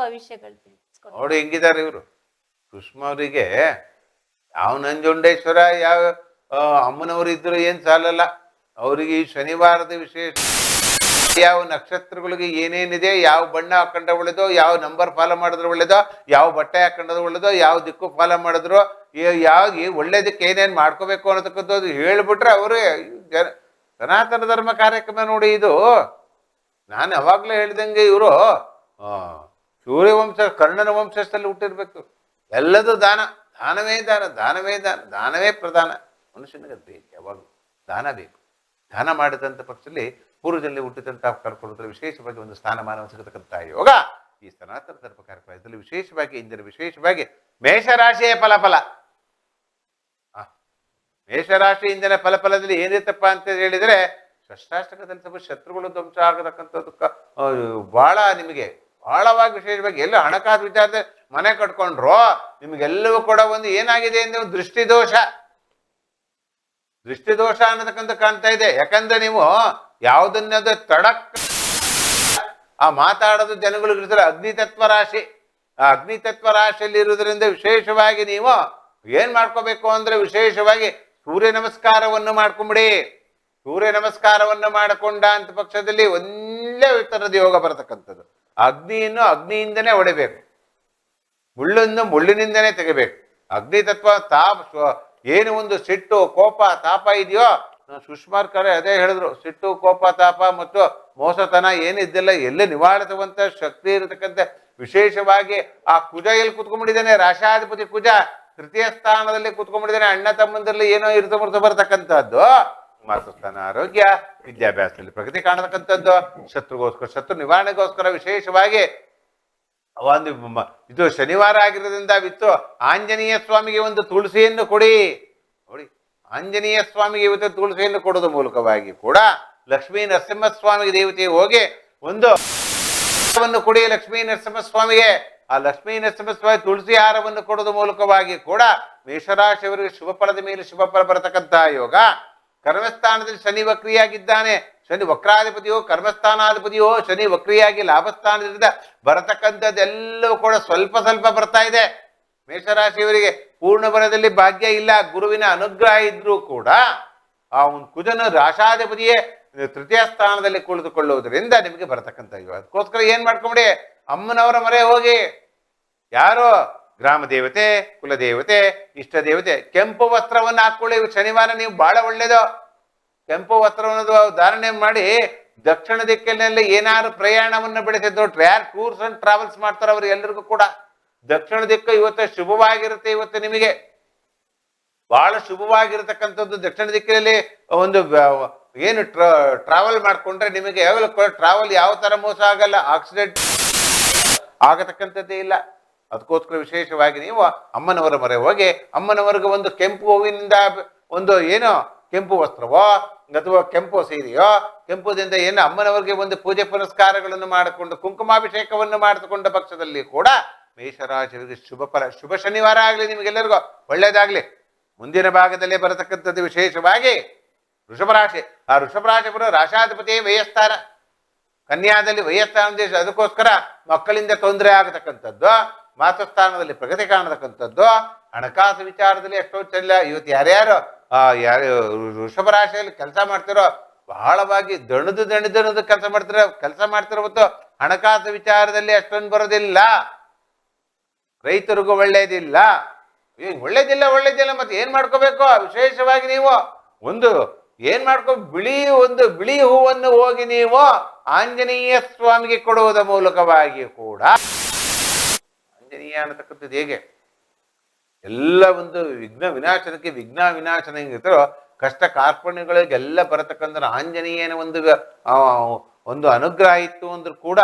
ಭವಿಷ್ಯಗಳು ನೋಡಿ ಹೆಂಗಿದ್ದಾರೆ ಇವರು. ಕೃಷ್ಣ ಅವರಿಗೆ ಯಾವ ನಂಜುಂಡೇಶ್ವರ, ಯಾವ ಅಮ್ಮನವರು ಇದ್ರು ಏನ್ ಸಾಲಲ್ಲ. ಅವರಿಗೆ ಈ ಶನಿವಾರದ ವಿಶೇಷ. ಯಾವ ನಕ್ಷತ್ರಗಳಿಗೆ ಏನೇನಿದೆ, ಯಾವ ಬಣ್ಣ ಹಾಕೊಂಡ್ರೆ ಒಳ್ಳೇದೋ, ಯಾವ ನಂಬರ್ ಫಾಲೋ ಮಾಡಿದ್ರೆ ಒಳ್ಳೇದೋ, ಯಾವ ಬಟ್ಟೆ ಹಾಕೊಂಡ್ರೆ ಒಳ್ಳೇದೋ, ಯಾವ ದಿಕ್ಕು ಫಾಲೋ ಮಾಡಿದ್ರು ಯಾವ ಒಳ್ಳೇದಕ್ಕೆ ಏನೇನು ಮಾಡ್ಕೋಬೇಕು ಅನ್ನತಕ್ಕಂಥದ್ದು ಹೇಳ್ಬಿಟ್ರೆ ಅವರು ಜನ, ಸನಾತನ ಧರ್ಮ ಕಾರ್ಯಕ್ರಮ ನೋಡಿ ಇದು. ನಾನು ಯಾವಾಗಲೇ ಹೇಳ್ದಂಗೆ ಇವರು ಸೂರ್ಯವಂಶ ಕರ್ಣನ ವಂಶಸ್ಥಲ್ಲಿ ಹುಟ್ಟಿರ್ಬೇಕು. ಎಲ್ಲದೂ ದಾನ, ದಾನವೇ ದಾನ ದಾನವೇ ದಾನ, ದಾನವೇ ಪ್ರಧಾನ. ಮನುಷ್ಯನಿಗೆ ಅದು ಬೇಕು, ಯಾವಾಗಲೂ ದಾನ ಬೇಕು. ದಾನ ಮಾಡಿದಂಥ ಪಕ್ಷದಲ್ಲಿ ಪೂರ್ವದಲ್ಲಿ ಹುಟ್ಟಿದಂಥ ಕರ್ಕೊಳ್ಳೋದ್ರ ವಿಶೇಷವಾಗಿ ಒಂದು ಸ್ಥಾನಮಾನ ಸಿಗತಕ್ಕಂಥ ಯೋಗ ಈ ಸನಾತನ ಧರ್ಮ ಕಾರ್ಯಕ್ರಮದಲ್ಲಿ ವಿಶೇಷವಾಗಿ ಇಂದಿನ ವಿಶೇಷವಾಗಿ ಮೇಷರಾಶಿಯ ಫಲಫಲ. ಮೇಷರಾಶಿ ಇಂದಿನ ಫಲಫಲದಲ್ಲಿ ಏನಿತ್ತಪ್ಪ ಅಂತ ಹೇಳಿದರೆ ಷಷ್ಟಾಷ್ಟಕದಲ್ಲಿ ಸ್ವಲ್ಪ ಶತ್ರುಗಳು ಧ್ವಂಸ ಆಗತಕ್ಕಂಥದ್ದು ಬಹಳ ನಿಮಗೆ ಬಹಳವಾಗಿ ವಿಶೇಷವಾಗಿ ಎಲ್ಲ ಹಣಕಾಸು ವಿಚಾರದ ಮನೆ ಕಟ್ಕೊಂಡ್ರು, ನಿಮಗೆಲ್ಲವೂ ಕೂಡ ಒಂದು ಏನಾಗಿದೆ ಅಂದ್ರೆ ದೃಷ್ಟಿದೋಷ. ದೃಷ್ಟಿದೋಷ ಅನ್ನತಕ್ಕಂಥ ಕಾಣ್ತಾ ಇದೆ. ಯಾಕಂದ್ರೆ ನೀವು ಯಾವುದನ್ನದು ತಡಕ್ ಆ ಮಾತಾಡೋದು ಜನಗಳಿಗೆ ಇರ್ತಾರೆ, ಅಗ್ನಿತತ್ವ ರಾಶಿ. ಆ ಅಗ್ನಿತತ್ವ ರಾಶಿಯಲ್ಲಿ ಇರುವುದರಿಂದ ವಿಶೇಷವಾಗಿ ನೀವು ಏನ್ ಮಾಡ್ಕೋಬೇಕು ಅಂದ್ರೆ ವಿಶೇಷವಾಗಿ ಸೂರ್ಯ ನಮಸ್ಕಾರವನ್ನು ಮಾಡ್ಕೊಂಬಿಡಿ. ಸೂರ್ಯ ನಮಸ್ಕಾರವನ್ನು ಮಾಡಿಕೊಂಡ ಅಂತ ಪಕ್ಷದಲ್ಲಿ ಒಂದೇ ಥರದ ಯೋಗ ಬರತಕ್ಕಂಥದ್ದು. ಅಗ್ನಿಯನ್ನು ಅಗ್ನಿಯಿಂದನೇ ಹೊಡಿಬೇಕು. ಮುಳ್ಳನ್ನು ಮುಳ್ಳಿನಿಂದನೇ ತೆಗಿಬೇಕು. ಅಗ್ನಿ ತತ್ವ ತಾಪ ಏನು ಒಂದು ಸಿಟ್ಟು, ಕೋಪ, ತಾಪ ಇದೆಯೋ ಸುಷ್ಮಾರ್ ಕರೆ ಅದೇ ಹೇಳಿದ್ರು. ಸಿಟ್ಟು, ಕೋಪ, ತಾಪ ಮತ್ತು ಮೋಸತನ ಏನಿದ್ದಿಲ್ಲ, ಎಲ್ಲಿ ನಿವಾರಿಸುವಂತ ಶಕ್ತಿ ಇರತಕ್ಕಂಥ ವಿಶೇಷವಾಗಿ ಆ ಕುಜ ಎಲ್ಲಿ ಕುತ್ಕೊಂಡ್ಬಿಟ್ಟಿದ್ದಾನೆ ರಾಶಾಧಿಪತಿ ಕುಜ, ತೃತೀಯ ಸ್ಥಾನದಲ್ಲಿ ಕುತ್ಕೊಂಡ್ಬಿಟ್ಟಿದ್ದಾನೆ, ಅಣ್ಣ ತಮ್ಮಂದಿರಲಿ ಏನೋ ಇರ್ತ ಮರ್ತ ಮಾತೃಸ್ಥಾನ ಆರೋಗ್ಯ ವಿದ್ಯಾಭ್ಯಾಸದಲ್ಲಿ ಪ್ರಗತಿ ಕಾಣತಕ್ಕಂಥದ್ದು. ಶತ್ರುಗೋಸ್ಕರ ಶತ್ರು ನಿವಾರಣೆಗೋಸ್ಕರ ವಿಶೇಷವಾಗಿ ಒಂದು ಇದು ಶನಿವಾರ ಆಗಿರೋದ್ರಿಂದ ಬಿತ್ತು. ಆಂಜನೇಯ ಸ್ವಾಮಿಗೆ ಒಂದು ತುಳಸಿಯನ್ನು ಕೊಡಿ. ನೋಡಿ, ಆಂಜನೇಯ ಸ್ವಾಮಿಗೆ ಇವತ್ತು ತುಳಸಿಯನ್ನು ಕೊಡೋದು ಮೂಲಕವಾಗಿ ಕೂಡ ಲಕ್ಷ್ಮೀ ನರಸಿಂಹಸ್ವಾಮಿಗೆ ದೇವತೆಗೆ ಹೋಗಿ ಒಂದು ಕೊಡಿ ಲಕ್ಷ್ಮೀ ನರಸಿಂಹಸ್ವಾಮಿಗೆ. ಆ ಲಕ್ಷ್ಮೀ ನರಸಿಂಹಸ್ವಾಮಿ ತುಳಸಿ ಹಾರವನ್ನು ಕೊಡೋದು ಮೂಲಕವಾಗಿ ಕೂಡ ಮೇಷರಾಶಿಯವರಿಗೆ ಶುಭ ಫಲದ ಮೇಲೆ ಶುಭ ಫಲ ಬರತಕ್ಕಂತಹ ಯೋಗ. ಕರ್ಮಸ್ಥಾನದಲ್ಲಿ ಶನಿ ವಕ್ರಿಯಾಗಿದ್ದಾನೆ, ಶನಿ ವಕ್ರಾಧಿಪತಿಯೋ, ಕರ್ಮಸ್ಥಾನಾಧಿಪತಿಯೋ, ಶನಿ ವಕ್ರಿಯಾಗಿ ಲಾಭಸ್ಥಾನದಿಂದ ಬರತಕ್ಕಂಥದ್ದೆಲ್ಲವೂ ಕೂಡ ಸ್ವಲ್ಪ ಸ್ವಲ್ಪ ಬರ್ತಾ ಇದೆ. ಮೇಷರಾಶಿಯವರಿಗೆ ಪೂರ್ಣ ಬರದಲ್ಲಿ ಭಾಗ್ಯ ಇಲ್ಲ, ಗುರುವಿನ ಅನುಗ್ರಹ ಇದ್ರೂ ಕೂಡ ಆ ಒಂದು ಕುಜನ ರಾಶಾಧಿಪತಿಯೇ ತೃತೀಯ ಸ್ಥಾನದಲ್ಲಿ ಕುಳಿತುಕೊಳ್ಳುವುದರಿಂದ ನಿಮಗೆ ಬರತಕ್ಕಂಥ ಅದಕ್ಕೋಸ್ಕರ ಏನ್ ಮಾಡ್ಕೊಂಬಿಡಿ, ಅಮ್ಮನವರ ಮರೆ ಹೋಗಿ, ಯಾರು ಗ್ರಾಮ ದೇವತೆ ಕುಲದೇವತೆ ಇಷ್ಟ ದೇವತೆ ಕೆಂಪು ವಸ್ತ್ರವನ್ನು ಹಾಕೊಳ್ಳಿ ಶನಿವಾರ ನೀವು ಬಹಳ ಒಳ್ಳೇದು. ಕೆಂಪು ವಸ್ತ್ರವನ್ನು ಧಾರಣೆ ಮಾಡಿ ದಕ್ಷಿಣ ದಿಕ್ಕಿನಲ್ಲಿ ಏನಾದ್ರು ಪ್ರಯಾಣವನ್ನು ಬೆಳೆಸಿದ್ರು, ಯಾರು ಟೂರ್ಸ್ ಅಂಡ್ ಟ್ರಾವೆಲ್ಸ್ ಮಾಡ್ತಾರೆ ಅವ್ರು ಎಲ್ಲರಿಗೂ ಕೂಡ. ದಕ್ಷಿಣ ದಿಕ್ಕು ಇವತ್ತು ಶುಭವಾಗಿರುತ್ತೆ ಇವತ್ತು ನಿಮಗೆ. ಬಹಳ ಶುಭವಾಗಿರತಕ್ಕಂಥದ್ದು ದಕ್ಷಿಣ ದಿಕ್ಕಿನಲ್ಲಿ ಒಂದು ಏನು ಟ್ರಾವೆಲ್ ಮಾಡಿಕೊಂಡ್ರೆ ನಿಮಗೆ ಯಾವಾಗಲೂ ಟ್ರಾವೆಲ್ ಯಾವ ತರ ಮೋಸ ಆಗಲ್ಲ ಆಕ್ಸಿಡೆಂಟ್ ಆಗತಕ್ಕಂಥದ್ದೇ ಇಲ್ಲ. ಅದಕ್ಕೋಸ್ಕರ ವಿಶೇಷವಾಗಿ ನೀವು ಅಮ್ಮನವರ ಮೊರೆ ಹೋಗಿ ಅಮ್ಮನವರಿಗೆ ಒಂದು ಕೆಂಪು ಹೂವಿನಿಂದ ಒಂದು ಏನು ಕೆಂಪು ವಸ್ತ್ರವೋ ಅಥವಾ ಕೆಂಪು ಸೀರೆಯೋ, ಕೆಂಪುದಿಂದ ಏನು ಅಮ್ಮನವರಿಗೆ ಒಂದು ಪೂಜೆ ಪುನಸ್ಕಾರಗಳನ್ನು ಮಾಡಿಕೊಂಡು ಕುಂಕುಮಾಭಿಷೇಕವನ್ನು ಮಾಡಿಕೊಂಡ ಪಕ್ಷದಲ್ಲಿ ಕೂಡ ಮೇಷರಾಜರಿಗೆ ಶುಭ ಫಲ, ಶುಭ ಶನಿವಾರ ಆಗಲಿ ನಿಮಗೆಲ್ಲರಿಗೂ. ಒಳ್ಳೆಯದಾಗಲಿ. ಮುಂದಿನ ಭಾಗದಲ್ಲಿ ಬರತಕ್ಕಂಥದ್ದು ವಿಶೇಷವಾಗಿ ವೃಷಭರಾಶಿ. ಆ ವೃಷಭರಾಶಿಪುರ ರಾಶಾಧಿಪತಿ ವಯಸ್ತಾರ ಕನ್ಯಾದಲ್ಲಿ ವಯಸ್ಥಾನ ದೇಶ ಅದಕ್ಕೋಸ್ಕರ ಮಕ್ಕಳಿಂದ ತೊಂದರೆ ಆಗತಕ್ಕಂಥದ್ದು. ಮಾತೃಸ್ಥಾನದಲ್ಲಿ ಪ್ರಗತಿ ಕಾಣತಕ್ಕಂಥದ್ದು, ಹಣಕಾಸು ವಿಚಾರದಲ್ಲಿ ಎಷ್ಟೋ ಚೆಲ್ಲ, ಇವತ್ತು ಯಾರ್ಯಾರು ಯಾರು ವೃಷಭ ರಾಶಿಯಲ್ಲಿ ಕೆಲಸ ಮಾಡ್ತಿರೋ, ಬಹಳವಾಗಿ ದಣದು ದಣದು ದಣದು ಕೆಲಸ ಮಾಡ್ತಿರೋ ಕೆಲಸ ಮಾಡ್ತಿರೋ ಹಣಕಾಸು ವಿಚಾರದಲ್ಲಿ ಅಷ್ಟೊಂದು ಬರೋದಿಲ್ಲ. ರೈತರಿಗೂ ಒಳ್ಳೇದಿಲ್ಲ. ಒಳ್ಳೇದಿಲ್ಲ ಒಳ್ಳೇದಿಲ್ಲ, ಮತ್ತೆ ಏನ್ ಮಾಡ್ಕೋಬೇಕು? ವಿಶೇಷವಾಗಿ ನೀವು ಒಂದು ಏನ್ ಮಾಡ್ಕೋ, ಬಿಳಿ ಒಂದು, ಬಿಳಿ ಹೂವನ್ನು ಹೋಗಿ ನೀವು ಆಂಜನೇಯ ಸ್ವಾಮಿಗೆ ಕೊಡುವುದರ ಮೂಲಕವಾಗಿ ಕೂಡ ಆಂಜನೇಯ ಅನ್ನತಕ್ಕಂಥದ್ದು ಹೇಗೆ? ಎಲ್ಲ ಒಂದು ವಿಘ್ನ ವಿನಾಶನಕ್ಕೆ ವಿಘ್ನ ವಿನಾಶನ ಹೆಂಗಿರ್ತಾರೋ ಕಷ್ಟ ಕಾರ್ಪಣ್ಯಗಳಿಗೆಲ್ಲ ಬರತಕ್ಕಂಥ ಆಂಜನೇಯನ ಒಂದು ಒಂದು ಅನುಗ್ರಹ ಇತ್ತು ಅಂದ್ರೂ ಕೂಡ,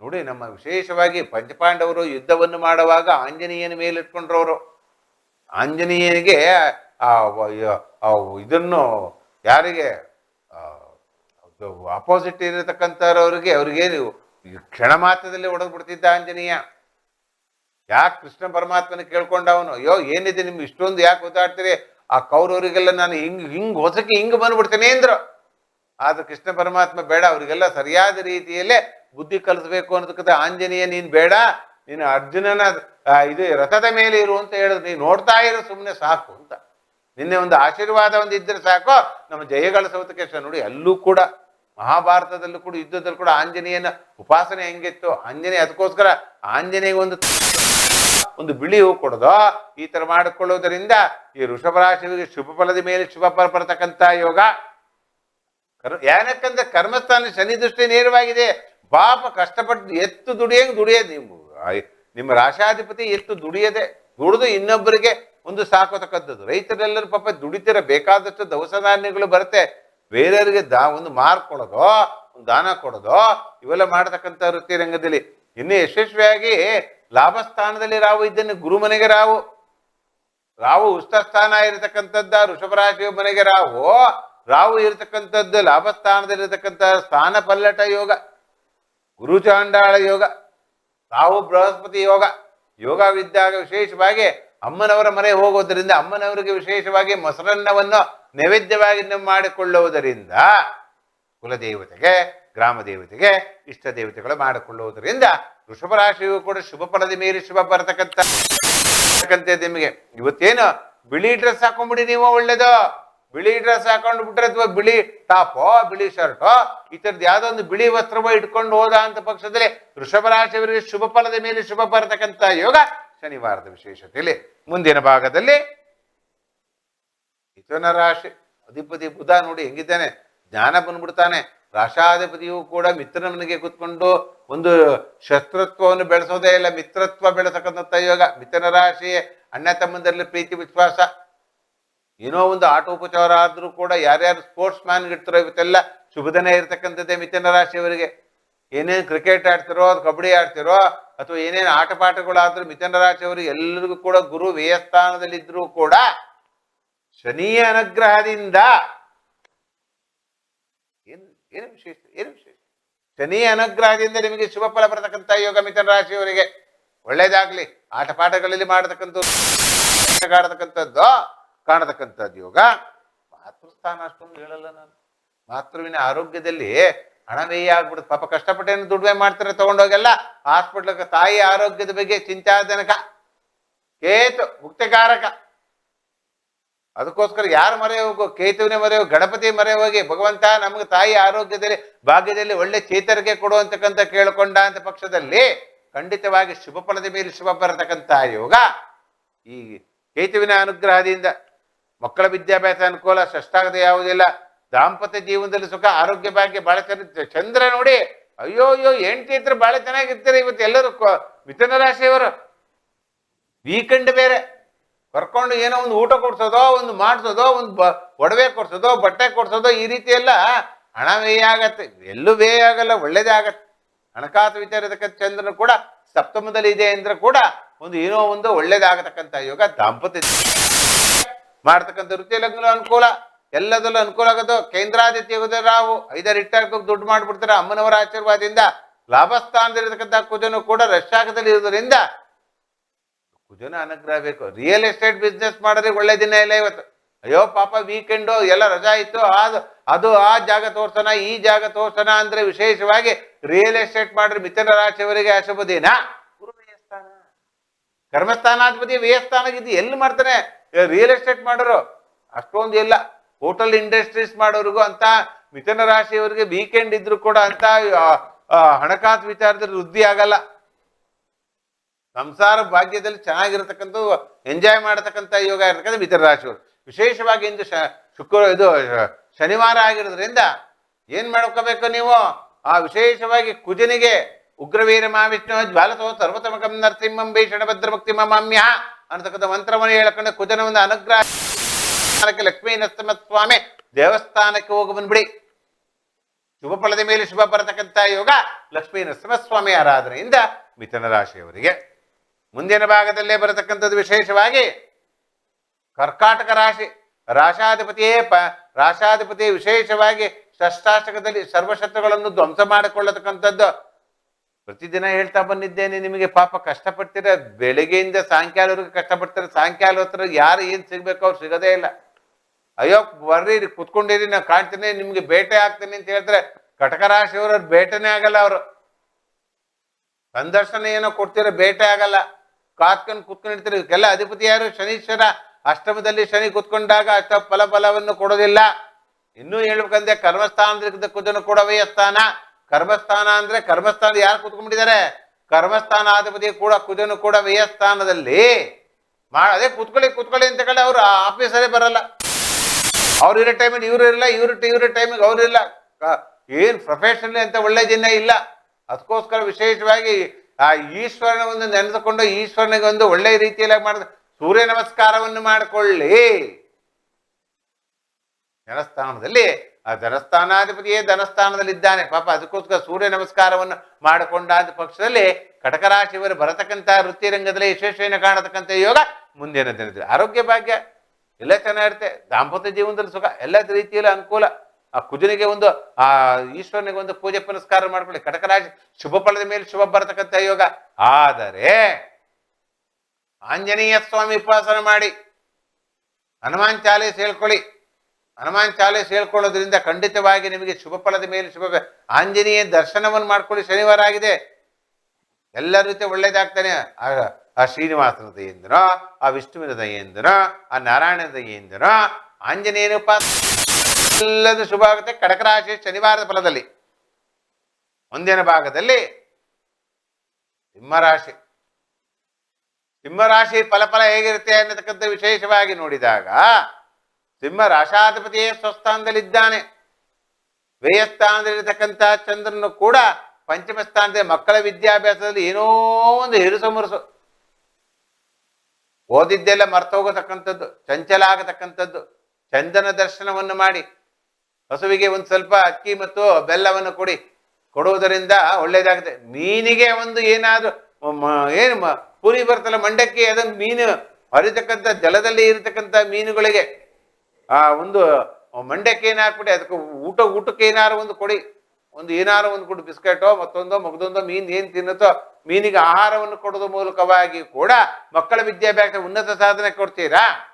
ನೋಡಿ ನಮ್ಮ ವಿಶೇಷವಾಗಿ ಪಂಚಪಾಂಡವರು ಯುದ್ಧವನ್ನು ಮಾಡುವಾಗ ಆಂಜನೇಯನ ಮೇಲಿಟ್ಕೊಂಡ್ರವರು ಆಂಜನೇಯನಿಗೆ, ಆ ವ- ಯ- ಆ, ಇದನ್ನು ಯಾರಿಗೆ ಅಪೋಸಿಟ್ ಇರತಕ್ಕಂಥವ್ರಿಗೆ ಅವ್ರಿಗೆ ಕ್ಷಣ ಮಾತ್ರದಲ್ಲಿ ಬಿಡ್ತಿದ್ದ ಆಂಜನೇಯ. ಯಾಕೆ ಕೃಷ್ಣ ಪರಮಾತ್ಮನ ಕೇಳ್ಕೊಂಡ ಅವನು? ಅಯ್ಯೋ, ಏನಿದೆ ನಿಮ್ಗೆ ಇಷ್ಟೊಂದು ಯಾಕೆ ಗೊತ್ತಾಡ್ತೀರಿ ಆ ಕೌರವರಿಗೆಲ್ಲ ನಾನು ಹಿಂಗೆ ಹಿಂಗೆ ಹೊಸಕ್ಕೆ ಹಿಂಗೆ ಬಂದ್ಬಿಡ್ತೇನೆ ಅಂದ್ರು. ಆದ್ರೆ ಕೃಷ್ಣ ಪರಮಾತ್ಮ ಬೇಡ, ಅವರಿಗೆಲ್ಲ ಸರಿಯಾದ ರೀತಿಯಲ್ಲೇ ಬುದ್ಧಿ ಕಲಿಸ್ಬೇಕು ಅನ್ನೋದಕ್ಕೆ ಆಂಜನೇಯ, ನೀನು ಬೇಡ, ನೀನು ಅರ್ಜುನನ ಇದು ರಥದ ಮೇಲೆ ಇರು ಅಂತ ಹೇಳಿದ್ರು, ನೀನು ನೋಡ್ತಾ ಇರು ಸುಮ್ಮನೆ ಸಾಕು ಅಂತ. ನಿನ್ನೆ ಒಂದು ಆಶೀರ್ವಾದ ಒಂದು ಇದ್ರೆ ಸಾಕು, ನಮ್ಮ ಜಯಗಳ ಸೌತಕೇಶ ನೋಡಿ, ಅಲ್ಲೂ ಕೂಡ, ಮಹಾಭಾರತದಲ್ಲೂ ಕೂಡ, ಯುದ್ಧದಲ್ಲೂ ಕೂಡ ಆಂಜನೇಯನ ಉಪಾಸನೆ ಹೆಂಗಿತ್ತು? ಆಂಜನೇಯ ಅದಕ್ಕೋಸ್ಕರ, ಆಂಜನೇಯ ಒಂದು ಒಂದು ಬಿಳಿ ಹೂ ಕೊಡೋದು. ಈ ಥರ ಮಾಡಿಕೊಳ್ಳುವುದರಿಂದ ಈ ವೃಷಭರಾಶಿಗೆ ಶುಭ ಫಲದ ಮೇಲೆ ಶುಭ ಫಲ ಬರತಕ್ಕಂತ ಯೋಗ. ಕರ್ ಏನಕ್ಕಂದ್ರೆ ಕರ್ಮಸ್ಥಾನ ಶನಿ ದೃಷ್ಟಿ ನೇರವಾಗಿದೆ. ಪಾಪ ಕಷ್ಟಪಟ್ಟು ಎತ್ತು ದುಡಿಯಂಗ್ ದುಡಿಯೋದು ನೀವು ನಿಮ್ಮ ರಾಶಾಧಿಪತಿ ಎತ್ತು ದುಡಿಯದೆ ದುಡಿದು ಇನ್ನೊಬ್ಬರಿಗೆ ಒಂದು ಸಾಕೋತಕ್ಕಂಥದ್ದು. ರೈತರೆಲ್ಲರೂ ಪಾಪ ದುಡಿತಿರ ಬೇಕಾದಷ್ಟು ದವಸ ಧಾನ್ಯಗಳು ಬರುತ್ತೆ. ಬೇರೆಯವರಿಗೆ ದಾ, ಒಂದು ಮಾರ್ಕ್ ಕೊಡೋದೋ, ಒಂದು ದಾನ ಕೊಡೋದೋ, ಇವೆಲ್ಲ ಮಾಡತಕ್ಕಂಥ ವೃತ್ತಿ ರಂಗದಲ್ಲಿ ಇನ್ನೂ ಯಶಸ್ವಿಯಾಗಿ ಲಾಭ ಸ್ಥಾನದಲ್ಲಿ ರಾವು ಇದ್ದನ್ನು ಗುರು ಮನೆಗೆ ರಾವು. ರಾವು ಉಷ್ಟ ಸ್ಥಾನ ಇರತಕ್ಕಂಥದ್ದ ರಾಶಿಯ ಮನೆಗೆ ರಾವು. ರಾವು ಇರತಕ್ಕಂಥದ್ದು, ಲಾಭಸ್ಥಾನದಲ್ಲಿರತಕ್ಕಂಥ ಸ್ಥಾನ ಪಲ್ಲಟ ಯೋಗ ಗುರುಚಾಂಡಾಳ ಯೋಗ, ರಾಹು ಬೃಹಸ್ಪತಿ ಯೋಗ ಯೋಗ ಯೋಗವಿದ್ದಾಗ ವಿಶೇಷವಾಗಿ ಅಮ್ಮನವರ ಮನೆ ಹೋಗೋದರಿಂದ ಅಮ್ಮನವರಿಗೆ ವಿಶೇಷವಾಗಿ ಮೊಸರನ್ನವನ್ನು ನೈವೇದ್ಯವಾಗಿ ನಾವು ಮಾಡಿಕೊಳ್ಳುವುದರಿಂದ ಕುಲದೇವತೆಗೆ ಗ್ರಾಮ ದೇವತೆಗೆ ಇಷ್ಟ ದೇವತೆಗಳು ಮಾಡಿಕೊಳ್ಳುವುದರಿಂದ ವೃಷಭ ರಾಶಿಯು ಕೂಡ ಶುಭ ಫಲದ ಮೇಲೆ ಶುಭ ಬರತಕ್ಕಂಥ ನಿಮಗೆ. ಇವತ್ತೇನು ಬಿಳಿ ಡ್ರೆಸ್ ಹಾಕೊಂಡ್ಬಿಡಿ ನೀವು, ಒಳ್ಳೇದು. ಬಿಳಿ ಡ್ರೆಸ್ ಹಾಕೊಂಡು ಬಿಟ್ರೆ ಅಥವಾ ಬಿಳಿ ಟಾಪೋ, ಬಿಳಿ ಶರ್ಟೋ ಈ ಯಾವ್ದೋ ಒಂದು ಬಿಳಿ ವಸ್ತ್ರವೋ ಇಟ್ಕೊಂಡು ಹೋದ ಅಂತ ಪಕ್ಷದಲ್ಲಿ ವೃಷಭ ರಾಶಿಯವರಿಗೆ ಶುಭ ಫಲದ ಮೇಲೆ ಶುಭ ಬರತಕ್ಕಂಥ ಯೋಗ ಶನಿವಾರದ ವಿಶೇಷತೆಯಲ್ಲಿ ಮುಂದಿನ ಭಾಗದಲ್ಲಿ ಮಿಥುನ ರಾಶಿ. ಅಧಿಪತಿ ಬುಧ ನೋಡಿ ಹೆಂಗಿದ್ದಾನೆ? ಜ್ಞಾನ ಬಂದ್ಬಿಡ್ತಾನೆ. ರಾಶಾಧಿಪತಿಯು ಕೂಡ ಮಿತ್ರನಿಗೆ ಕೂತ್ಕೊಂಡು ಒಂದು ಶತ್ರುತ್ವವನ್ನು ಬೆಳೆಸೋದೇ ಇಲ್ಲ. ಮಿತ್ರತ್ವ ಬೆಳೆಸಕ್ಕಂಥ ಯೋಗ. ಮಿತ್ರನ ರಾಶಿ, ಅಣ್ಣ ತಮ್ಮಂದರಲ್ಲಿ ಪ್ರೀತಿ, ವಿಶ್ವಾಸ. ಏನೋ ಒಂದು ಆಟೋಪಚಾರ ಆದರೂ ಕೂಡ ಯಾರ್ಯಾರು ಸ್ಪೋರ್ಟ್ಸ್ ಮ್ಯಾನ್ ಇಡ್ತಾರೋ ಇವತ್ತೆಲ್ಲ ಶುಭದನೇ ಇರ್ತಕ್ಕಂಥದ್ದೇ ಮಿಥುನ ರಾಶಿಯವರಿಗೆ. ಏನೇನು ಕ್ರಿಕೆಟ್ ಆಡ್ತಿರೋ ಕಬಡ್ಡಿ ಆಡ್ತಿರೋ, ಅಥವಾ ಏನೇನು ಆಟ ಪಾಠಗಳಾದರೂ ಮಿಥುನ ರಾಶಿಯವರಿಗೆ ಎಲ್ಲರಿಗೂ ಕೂಡ ಗುರು ವ್ಯಯಸ್ಥಾನದಲ್ಲಿದ್ದರೂ ಕೂಡ ಶನಿಯ ಅನುಗ್ರಹದಿಂದ ಏನು ವಿಶೇಷ? ಏನು ವಿಶೇಷ? ಶನಿ ಅನುಗ್ರಹದಿಂದ ನಿಮಗೆ ಶುಭ ಫಲ ಬರತಕ್ಕಂಥ ಯೋಗ ಮಿಥುನ ರಾಶಿಯವರಿಗೆ. ಒಳ್ಳೇದಾಗ್ಲಿ. ಆಟ ಪಾಠಗಳಲ್ಲಿ ಮಾಡತಕ್ಕಂಥದ್ದು ಆಡತಕ್ಕಂಥದ್ದು ಕಾಣತಕ್ಕಂಥದ್ದು ಯೋಗ. ಮಾತೃಸ್ಥಾನ ಅಷ್ಟೊಂದು ಹೇಳಲ್ಲ ನಾನು. ಮಾತೃವಿನ ಆರೋಗ್ಯದಲ್ಲಿ ಹಣ ವ್ಯಯ ಆಗ್ಬಿಡುತ್ತೆ. ಪಾಪ ಕಷ್ಟಪಟ್ಟೇನು ದುಡಿಮೆ ಮಾಡ್ತಾರೆ, ತಗೊಂಡೋಗೆಲ್ಲ ಹಾಸ್ಪಿಟ್ಲ್ ತಾಯಿ ಆರೋಗ್ಯದ ಬಗ್ಗೆ ಚಿಂತಾಜನಕ, ಕೇತು, ಮುಕ್ತಿಕಾರಕ. ಅದಕ್ಕೋಸ್ಕರ ಯಾರು ಮರೆ ಹೋಗು ಕೇತುವಿನ ಮರೆ ಹೋಗಿ ಗಣಪತಿ ಮರೆ ಹೋಗಿ ಭಗವಂತ ನಮಗೆ ತಾಯಿ ಆರೋಗ್ಯದಲ್ಲಿ, ಭಾಗ್ಯದಲ್ಲಿ ಒಳ್ಳೆ ಚೇತರಿಕೆ ಕೊಡು ಅಂತಕ್ಕಂಥ ಕೇಳಿಕೊಂಡ ಅಂತ ಪಕ್ಷದಲ್ಲಿ ಖಂಡಿತವಾಗಿ ಶುಭ ಫಲದ ಮೇಲೆ ಶುಭ ಬರತಕ್ಕಂಥ ಯೋಗ. ಈ ಕೇತುವಿನ ಅನುಗ್ರಹದಿಂದ ಮಕ್ಕಳ ವಿದ್ಯಾಭ್ಯಾಸ ಅನುಕೂಲ, ಸಷ್ಟಾಗದ ಯಾವುದಿಲ್ಲ. ದಾಂಪತ್ಯ ಜೀವನದಲ್ಲಿ ಸುಖ, ಆರೋಗ್ಯ ಭಾಗ್ಯ ಬಹಳ ಚೆನ್ನಾಗಿ ಚಂದ್ರ ನೋಡಿ, ಅಯ್ಯೋ ಅಯ್ಯೋ, ಹೆಂಡತಿ ಇದ್ರೆ ಭಾಳ ಚೆನ್ನಾಗಿರ್ತಾರೆ. ಇವತ್ತು ಎಲ್ಲರೂ ಮಿಥುನ ರಾಶಿಯವರು. ವೀಕೆಂಡ್ ಬೇರೆ. ಕರ್ಕೊಂಡು ಏನೋ ಒಂದು ಊಟ ಕೊಡ್ಸೋದೋ, ಒಂದು ಮಾಡಿಸೋದೋ, ಒಂದು ಬ, ಒಡವೆ ಕೊಡ್ಸೋದೋ, ಬಟ್ಟೆ ಕೊಡ್ಸೋದೋ ಈ ರೀತಿ ಎಲ್ಲ ಹಣ ವ್ಯಯ ಆಗತ್ತೆ. ಎಲ್ಲೂ ವ್ಯಯ ಆಗಲ್ಲ, ಒಳ್ಳೇದೇ ಆಗತ್ತೆ. ಹಣಕಾಸು ವಿಚಾರದಕ್ಕೆ ಚಂದ್ರನು ಕೂಡ ಸಪ್ತಮದಲ್ಲಿ ಇದೆ ಅಂದ್ರೆ ಕೂಡ ಒಂದು ಏನೋ ಒಂದು ಒಳ್ಳೇದಾಗತಕ್ಕಂಥ ಯೋಗ ದಾಂಪತ್ಯ ಮಾಡ್ತಕ್ಕಂಥ ವೃತ್ತಿ ಲಗ್ನ ಅನುಕೂಲ. ಎಲ್ಲದಲ್ಲೂ ಅನುಕೂಲ ಆಗೋದು. ಕೇಂದ್ರಾದಿತ್ಯ ರಾವು ಐದಾರು ಇಟ್ಟಾಗ ದುಡ್ಡು ಮಾಡ್ಬಿಡ್ತಾರೆ ಅಮ್ಮನವರ ಆಶೀರ್ವಾದದಿಂದ. ಲಾಭಸ್ಥಾನದಲ್ಲಿರ್ತಕ್ಕಂಥ ಕುಜನು ಕೂಡ ರಷ್ಯಾಗದಲ್ಲಿ ಇರೋದ್ರಿಂದ ಕುಜನ ಅನುಗ್ರಹ ಬೇಕು. ರಿಯಲ್ ಎಸ್ಟೇಟ್ ಬಿಸ್ನೆಸ್ ಮಾಡಿದ್ರೆ ಒಳ್ಳೆ ದಿನ ಇಲ್ಲ ಇವತ್ತು. ಅಯ್ಯೋ ಪಾಪ ವೀಕೆಂಡು ಎಲ್ಲ ರಜಾ ಇತ್ತು ಅದು ಅದು ಆ ಜಾಗ ತೋರ್ಸೋಣ, ಈ ಜಾಗ ತೋರ್ಸೋಣ ಅಂದ್ರೆ ವಿಶೇಷವಾಗಿ ರಿಯಲ್ ಎಸ್ಟೇಟ್ ಮಾಡ್ರಿ, ಮಿಥುನ ರಾಶಿಯವರಿಗೆ ಅಶುಭ ದಿನ. ಗುರು ವ್ಯಯಸ್ಥಾನ. ಕರ್ಮಸ್ಥಾನಾಧಿಪತಿ ವ್ಯಯಸ್ಥಾನಗಿದ್ದು ಎಲ್ಲಿ ಮಾಡ್ತಾನೆ? ರಿಯಲ್ ಎಸ್ಟೇಟ್ ಮಾಡೋರು. ಅಷ್ಟೊಂದು ಇಲ್ಲ. ಹೋಟೆಲ್ ಇಂಡಸ್ಟ್ರೀಸ್ ಮಾಡೋರಿಗೂ ಅಂತ, ಮಿಥುನ ರಾಶಿಯವರಿಗೆ ವೀಕೆಂಡ್ ಇದ್ರು ಕೂಡ ಅಂತ ಹಣಕಾಸು ವಿಚಾರದಲ್ಲಿ ವೃದ್ಧಿ ಆಗಲ್ಲ. ಸಂಸಾರ ಭಾಗ್ಯದಲ್ಲಿ ಚೆನ್ನಾಗಿರ್ತಕ್ಕಂಥ ಎಂಜಾಯ್ ಮಾಡತಕ್ಕಂಥ ಯೋಗ ಇರತಕ್ಕಂಥ ಮಿಥುನ ರಾಶಿಯವರು ವಿಶೇಷವಾಗಿ ಇಂದು ಶುಕ್ರ, ಇದು ಶನಿವಾರ ಆಗಿರೋದ್ರಿಂದ ಏನು ಮಾಡ್ಕೋಬೇಕು ನೀವು? ಆ ವಿಶೇಷವಾಗಿ ಕುಜನಿಗೆ ಉಗ್ರವೀರ ಮಹಾವಿಷ್ಣು ಜ್ವಾಲಸೋ ಸರ್ವತಮಕಂ ನರಸಿಂಹಂ ಭೀಷಣ ಭದ್ರಭಕ್ತಿ ಮಮಾಮ್ಯ ಅನ್ನತಕ್ಕಂಥ ಮಂತ್ರವನ್ನು ಹೇಳ್ಕೊಂಡು ಕುಜನ ಒಂದು ಅನುಗ್ರಹ ಲಕ್ಷ್ಮೀ ನರಸಿಂಹ ಸ್ವಾಮಿ ದೇವಸ್ಥಾನಕ್ಕೆ ಹೋಗಿ ಬಂದ್ಬಿಡಿ ಶುಭ ಫಲದ ಮೇಲೆ ಶುಭ ಬರತಕ್ಕಂಥ ಯೋಗ ಲಕ್ಷ್ಮೀ ನರಸಿಂಹಸ್ವಾಮಿ ಆರಾಧನೆಯಿಂದ ಮಿಥುನ ರಾಶಿಯವರಿಗೆ. ಮುಂದಿನ ಭಾಗದಲ್ಲೇ ಬರತಕ್ಕಂಥದ್ದು ವಿಶೇಷವಾಗಿ ಕರ್ಕಾಟಕ ರಾಶಿ. ರಾಷಾಧಿಪತಿಯೇ ಪ ರಾಶಾಧಿಪತಿ ವಿಶೇಷವಾಗಿ ಷಷ್ಟಾಷ್ಟಕದಲ್ಲಿ ಸರ್ವಶತ್ರುಗಳನ್ನು ಧ್ವಂಸ ಮಾಡಿಕೊಳ್ಳತಕ್ಕಂಥದ್ದು. ಪ್ರತಿದಿನ ಹೇಳ್ತಾ ಬಂದಿದ್ದೇನೆ ನಿಮಗೆ, ಪಾಪ ಕಷ್ಟಪಡ್ತೀರ, ಬೆಳಿಗ್ಗೆಯಿಂದ ಸಾಯಂಕಾಲವರೆಗೂ ಕಷ್ಟಪಡ್ತಾರೆ, ಸಾಯಂಕಾಲ ಹತ್ರ ಯಾರು ಏನು ಸಿಗಬೇಕು ಅವ್ರು ಸಿಗೋದೇ ಇಲ್ಲ. ಅಯ್ಯೋ, ಬರ್ರಿ ಕುತ್ಕೊಂಡಿರಿ ನಾ ಕಾಣ್ತೀನಿ, ನಿಮಗೆ ಬೇಟೆ ಆಗ್ತೀನಿ ಅಂತ ಹೇಳಿದ್ರೆ ಕಟಕ ರಾಶಿಯವರು ಬೇಟೆನೇ ಆಗಲ್ಲ ಅವರು. ಸಂದರ್ಶನ ಏನೋ ಕೊಡ್ತೀರ, ಬೇಟೆ ಆಗಲ್ಲ. ಕಾತ್ಕೊಂಡು ಕೂತ್ಕೊಂಡಿರ್ತಾರೆ ಇದಕ್ಕೆಲ್ಲ ಅಧಿಪತಿ ಯಾರು? ಶನೀಶ್ವರ. ಅಷ್ಟಮದಲ್ಲಿ ಶನಿ ಕುತ್ಕೊಂಡಾಗ ಅಷ್ಟ ಫಲ ಫಲವನ್ನು ಕೊಡೋದಿಲ್ಲ. ಇನ್ನೂ ಹೇಳ್ಬೇಕಂದ್ರೆ ಕರ್ಮಸ್ಥಾನದ ಕುದನು ಕೂಡ ಸ್ಥಾನ ಕರ್ಮಸ್ಥಾನ ಅಂದ್ರೆ ಕರ್ಮಸ್ಥಾನ ಯಾರು ಕೂತ್ಕೊಂಡಿದ್ದಾರೆ ಕರ್ಮಸ್ಥಾನ ಅಧಿಪತಿ ಕೂಡ ಕುಜನು ಕೂಡ ಸ್ಥಾನದಲ್ಲಿ ಮಾಡ ಅದೇ ಕುತ್ಕೊಳ್ಳಿ ಕುತ್ಕೊಳ್ಳಿ ಅಂತ ಕೇಳಿ ಅವ್ರು ಆಫೀಸರೇ ಬರಲ್ಲ. ಅವ್ರು ಇರೋ ಟೈಮಿಗೆ ಇವ್ರು ಇರಲ್ಲ, ಇವ್ರ ಇವ್ರ ಟೈಮಿಗೆ ಅವ್ರು ಇಲ್ಲ. ಏನ್ ಪ್ರೊಫೆಷನಲ್ ಅಂತ ಒಳ್ಳೆ ಜನ ಇಲ್ಲ. ಅದಕ್ಕೋಸ್ಕರ ವಿಶೇಷವಾಗಿ ಆ ಈಶ್ವರನ ಒಂದು ನೆನೆದುಕೊಂಡು ಈಶ್ವರನಿಗೆ ಒಂದು ಒಳ್ಳೆ ರೀತಿಯಲ್ಲಿ ಮಾಡಿದ ಸೂರ್ಯ ನಮಸ್ಕಾರವನ್ನು ಮಾಡಿಕೊಳ್ಳಿ. ಜನಸ್ಥಾನದಲ್ಲಿ ಆ ಧನಸ್ಥಾನಾಧಿಪತಿಯೇ ಧನಸ್ಥಾನದಲ್ಲಿದ್ದಾನೆ ಪಾಪ ಅದಕ್ಕೋಸ್ಕರ ಸೂರ್ಯ ನಮಸ್ಕಾರವನ್ನು ಮಾಡಿಕೊಂಡಾದ ಪಕ್ಷದಲ್ಲಿ ಕಟಕ ರಾಶಿಯವರು ಬರತಕ್ಕಂಥ ವೃತ್ತಿ ರಂಗದಲ್ಲಿ ಯಶಸ್ವಿಯನ್ನು ಕಾಣತಕ್ಕಂಥ ಯೋಗ ಮುಂದಿನ ದಿನದಲ್ಲಿ. ಆರೋಗ್ಯ ಭಾಗ್ಯ, ಎಲ್ಲ ಚೆನ್ನಾಗಿರುತ್ತೆ. ದಾಂಪತ್ಯ ಜೀವನದಲ್ಲಿ ಸುಖ, ಎಲ್ಲ ರೀತಿಯಲ್ಲಿ ಅನುಕೂಲ. ಆ ಕುಜನಿಗೆ ಒಂದು, ಆ ಈಶ್ವರನಿಗೆ ಒಂದು ಪೂಜೆ ಪುನಸ್ಕಾರ ಮಾಡ್ಕೊಳ್ಳಿ ಕಟಕ ರಾಶಿ ಶುಭ ಫಲದ ಮೇಲೆ ಶುಭ ಬರತಕ್ಕಂಥ ಯೋಗ. ಆದರೆ ಆಂಜನೇಯ ಸ್ವಾಮಿ ಉಪಾಸನ ಮಾಡಿ. ಹನುಮಾನ್ ಚಾಲೀಸ್ ಹೇಳ್ಕೊಳ್ಳಿ. ಹನುಮಾನ್ ಚಾಲೀಸ್ ಹೇಳ್ಕೊಳ್ಳೋದ್ರಿಂದ ಖಂಡಿತವಾಗಿ ನಿಮಗೆ ಶುಭ ಫಲದ ಮೇಲೆ ಶುಭ ಆಂಜನೇಯ ದರ್ಶನವನ್ನು ಮಾಡ್ಕೊಳ್ಳಿ. ಶನಿವಾರ ಆಗಿದೆ. ಎಲ್ಲ ರೀತಿ ಒಳ್ಳೇದಾಗ್ತಾನೆ. ಆ ಶ್ರೀನಿವಾಸನ ದಯೆಂದನೋ ಆ ವಿಷ್ಣುವಿನ ದಯೆಂದನೋ ಆ ನಾರಾಯಣ ದಯೆಂದನೋ ಆಂಜನೇಯನ ಉಪಾಸ ಎಲ್ಲದೂ ಶುಭ ಆಗುತ್ತೆ. ಕಡಕರಾಶಿ ಶನಿವಾರದ ಫಲದಲ್ಲಿ. ಮುಂದಿನ ಭಾಗದಲ್ಲಿ ಸಿಂಹರಾಶಿ ಸಿಂಹರಾಶಿ ಫಲಫಲ ಹೇಗಿರುತ್ತೆ ಅನ್ನತಕ್ಕಂಥ ವಿಶೇಷವಾಗಿ ನೋಡಿದಾಗ ಸಿಂಹ ರಾಶಾಧಿಪತಿಯೇ ಸ್ವಸ್ಥಾನದಲ್ಲಿದ್ದಾನೆ. ವ್ಯಯಸ್ಥಾನದಲ್ಲಿರ್ತಕ್ಕಂಥ ಚಂದ್ರನು ಕೂಡ ಪಂಚಮ ಸ್ಥಾನದ ಮಕ್ಕಳ ವಿದ್ಯಾಭ್ಯಾಸದಲ್ಲಿ ಏನೋ ಒಂದು ಹಿರುಸು ಮುರುಸು. ಓದಿದ್ದೆಲ್ಲ ಮರ್ತೋಗತಕ್ಕಂಥದ್ದು ಚಂಚಲ ಆಗತಕ್ಕಂಥದ್ದು ಚಂದನ ದರ್ಶನವನ್ನು ಮಾಡಿ. ಹಸುವಿಗೆ ಒಂದು ಸ್ವಲ್ಪ ಅಕ್ಕಿ ಮತ್ತು ಬೆಲ್ಲವನ್ನು ಕೊಡಿ. ಕೊಡುವುದರಿಂದ ಒಳ್ಳೇದಾಗುತ್ತೆ. ಮೀನಿಗೆ ಒಂದು ಏನಾದರೂ ಏನು ಪುರಿ ಬರ್ತಲ್ಲ ಮಂಡಕ್ಕಿ ಅದನ್ನು ಮೀನು ಹರಿತಕ್ಕಂಥ, ಜಲದಲ್ಲಿ ಇರತಕ್ಕಂಥ ಮೀನುಗಳಿಗೆ ಆ ಒಂದು ಮಂಡಕ್ಕಿ ಏನು ಅದಕ್ಕೆ ಊಟ, ಊಟಕ್ಕೆ ಏನಾದ್ರು ಒಂದು ಕೊಡಿ. ಒಂದು ಏನಾರು ಒಂದು ಕೊಡು, ಬಿಸ್ಕೆಟೋ, ಮತ್ತೊಂದೋ, ಮಗದೊಂದೋ, ಮೀನು ಏನು ತಿನ್ನುತ್ತೋ, ಮೀನಿಗೆ ಆಹಾರವನ್ನು ಕೊಡೋದ್ರ ಮೂಲಕವಾಗಿ ಕೂಡ ಮಕ್ಕಳ ವಿದ್ಯಾಭ್ಯಾಸ ಉನ್ನತ ಸಾಧನೆ ಕೊಡ್ತೀರಾ?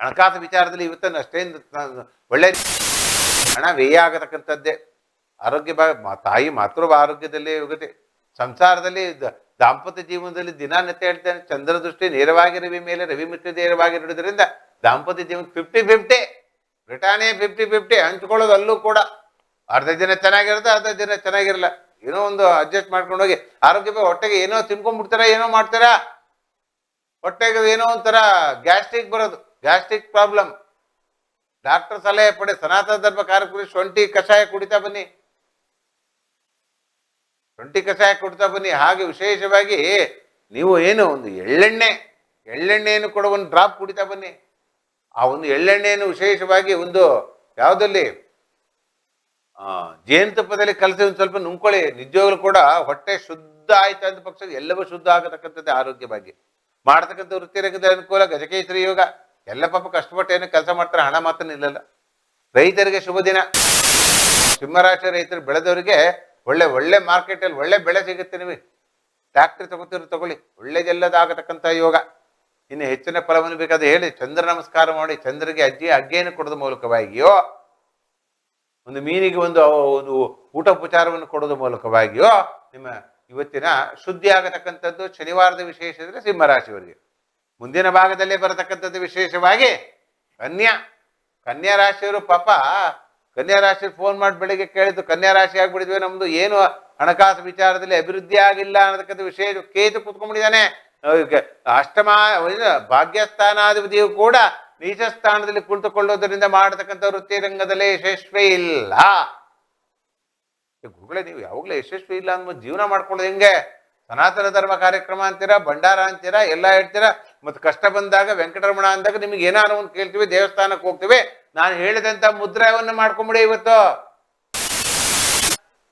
ಹಣಕಾಸು ವಿಚಾರದಲ್ಲಿ ಇವತ್ತನ್ನು ಅಷ್ಟೇನು ತ- ಒಳ್ಳೆ ಹಣ ವ್ಯಯ ಆಗತಕ್ಕಂಥದ್ದೇ. ಆರೋಗ್ಯ ಭಾಗ ತಾಯಿ ಮಾತೃ ಆರೋಗ್ಯದಲ್ಲಿ ಹೋಗುತ್ತೆ ಸಂಸಾರದಲ್ಲಿ ದಾಂಪತ್ಯ ಜೀವನದಲ್ಲಿ ದಿನನಿತ್ಯ ಹೇಳ್ತೇನೆ, ಚಂದ್ರ ದೃಷ್ಟಿ ನೇರವಾಗಿ ರವಿ ಮೇಲೆ, ರವಿ ಮಿತ್ರ ನೇರವಾಗಿರೋದ್ರಿಂದ ದಾಂಪತ್ಯ ಜೀವನ fifty fifty Britannia fifty fifty ಹಂಚ್ಕೊಳ್ಳೋದು ಅಲ್ಲೂ ಕೂಡ. ಅರ್ಧ ದಿನ ಚೆನ್ನಾಗಿರುತ್ತೆ, ಅರ್ಧ ದಿನ ಚೆನ್ನಾಗಿರಲ್ಲ. ಏನೋ ಒಂದು ಅಡ್ಜಸ್ಟ್ ಮಾಡ್ಕೊಂಡು ಹೋಗಿ ಆರೋಗ್ಯ ಬಗ್ಗೆ ಹೊಟ್ಟೆಗೆ ಏನೋ ತಿನ್ಕೊಂಡ್ಬಿಡ್ತಾರ ಏನೋ ಮಾಡ್ತಾರ? ಹೊಟ್ಟೆಗೆ ಏನೋ ಒಂಥರ ಗ್ಯಾಸ್ಟ್ರಿಕ್ ಬರೋದು ಗ್ಯಾಸ್ಟ್ರಿಕ್ ಪ್ರಾಬ್ಲಮ್ ಡಾಕ್ಟರ್ ಸಲಹೆ ಪಡೆ ಸನಾತನ ಧರ್ಮ ಕಾರ್ಯಕ್ರಮ ಶೊಂಟಿ ಕಷಾಯ ಕುಡಿತಾ ಬನ್ನಿ. ಶೊಂಟಿ ಕಷಾಯ ಕುಡಿತಾ ಬನ್ನಿ. ಹಾಗೆ ವಿಶೇಷವಾಗಿ ನೀವು ಏನು ಒಂದು ಎಳ್ಳೆಣ್ಣೆ, ಎಳ್ಳೆಣ್ಣೆಯನ್ನು ಕೂಡ ಒಂದು ಡ್ರಾಪ್ ಕುಡಿತಾ ಬನ್ನಿ. ಆ ಒಂದು ಎಳ್ಳೆಣ್ಣೆಯನ್ನು ವಿಶೇಷವಾಗಿ ಒಂದು ಯಾವುದಲ್ಲಿ? ಜೇನುತುಪ್ಪದಲ್ಲಿ ಕಲಸಿ ಒಂದು ಸ್ವಲ್ಪ ನುಂಕೊಳ್ಳಿ ನಿಜವಾಗ್ಲೂ ಕೂಡ ಹೊಟ್ಟೆ ಶುದ್ಧ ಆಯ್ತು ಅಂದ ಪಕ್ಷ ಎಲ್ಲವೂ ಶುದ್ಧ ಆಗತಕ್ಕಂಥದ್ದೇ ಆರೋಗ್ಯವಾಗಿ. ಮಾಡತಕ್ಕಂಥ ವೃತ್ತಿ ಅನುಕೂಲ ಗಜಕೇಶ್ವರಿ ಯೋಗ. ಎಲ್ಲ ಪಾಪ ಕಷ್ಟಪಟ್ಟು ಏನು ಕೆಲಸ ಮಾಡ್ತಾರೆ, ಹಣ ಮಾತ್ರ ನಿಲ್ಲಲ್ಲ. ರೈತರಿಗೆ ಶುಭ ದಿನ. ಸಿಂಹರಾಶಿ ರೈತರು ಬೆಳೆದವರಿಗೆ ಒಳ್ಳೆ ಒಳ್ಳೆ ಮಾರ್ಕೆಟಲ್ಲಿ ಒಳ್ಳೆ ಬೆಳೆ ಸಿಗುತ್ತೆ ನಿಮಗೆ. ಟ್ಯಾಕ್ಟ್ರಿ ತಗೋತಿರೋ ತಗೊಳ್ಳಿ. ಒಳ್ಳೇದೆಲ್ಲದಾಗತಕ್ಕಂಥ ಯೋಗ. ಇನ್ನು ಹೆಚ್ಚಿನ ಫಲವನ್ನು ಬೇಕಾದ್ರೆ ಹೇಳಿ. ಚಂದ್ರ ನಮಸ್ಕಾರ ಮಾಡಿ ಚಂದ್ರಗೆ ಅಜ್ಜಿ ಅಗ್ಗೆಯನ್ನು ಕೊಡೋದ ಮೂಲಕವಾಗಿಯೋ, ಒಂದು ಮೀನಿಗೆ ಒಂದು ಒಂದು ಊಟೋಪಚಾರವನ್ನು ಕೊಡೋದ್ರ ಮೂಲಕವಾಗಿಯೋ, ನಿಮ್ಮ ಇವತ್ತಿನ ಶುದ್ಧಿ ಆಗತಕ್ಕಂಥದ್ದು ಶನಿವಾರದ ವಿಶೇಷ ಅಂದರೆ ಸಿಂಹರಾಶಿಯವರಿಗೆ. ಮುಂದಿನ ಭಾಗದಲ್ಲಿ ಬರತಕ್ಕಂಥದ್ದು ವಿಶೇಷವಾಗಿ ಕನ್ಯಾ. ಕನ್ಯಾ ರಾಶಿಯವರು ಪಾಪ, ಕನ್ಯಾ ರಾಶಿ ಫೋನ್ ಮಾಡಿ ಬೆಳಿಗ್ಗೆ ಕೇಳಿದ್ದು ಕನ್ಯಾ ರಾಶಿ ಆಗ್ಬಿಡಿದ್ವಿ ನಮ್ದು ಏನು ಹಣಕಾಸು ವಿಚಾರದಲ್ಲಿ ಅಭಿವೃದ್ಧಿ ಆಗಿಲ್ಲ ಅನ್ನತಕ್ಕಂಥ ವಿಶೇಷ ಕೇತು ಕೂತ್ಕೊಂಡಿದಾನೆ ಅಷ್ಟಮ ಭಾಗ್ಯಸ್ಥಾನಾಧಿಪತಿಯು ಕೂಡ ನೀಚ ಸ್ಥಾನದಲ್ಲಿ ಕುಳಿತುಕೊಳ್ಳೋದರಿಂದ ಮಾಡತಕ್ಕಂಥ ವೃತ್ತಿ ರಂಗದಲ್ಲಿ ಯಶಸ್ವಿ ಇಲ್ಲ. ಗುರುಗಳೇ, ನೀವು ಯಾವಾಗಲೂ ಯಶಸ್ವಿ ಇಲ್ಲ ಅಂದ್ಬಿಟ್ಟು ಜೀವನ ಮಾಡ್ಕೊಳ್ಳೋದು ಹೆಂಗೆ? ಸನಾತನ ಧರ್ಮ ಕಾರ್ಯಕ್ರಮ ಅಂತೀರಾ, ಭಂಡಾರ ಅಂತೀರಾ, ಎಲ್ಲ ಹೇಳ್ತೀರಾ? ಮತ್ತು ಕಷ್ಟ ಬಂದಾಗ, ವೆಂಕಟರಮಣ ಅಂದಾಗ ನಿಮಗೆ ಏನಾರು ಒಂದು ಕೇಳ್ತೀವಿ, ದೇವಸ್ಥಾನಕ್ಕೆ ಹೋಗ್ತೀವಿ. ನಾನು ಹೇಳಿದಂಥ ಮುದ್ರೆಯನ್ನು ಮಾಡ್ಕೊಂಬಿಡಿ ಇವತ್ತು.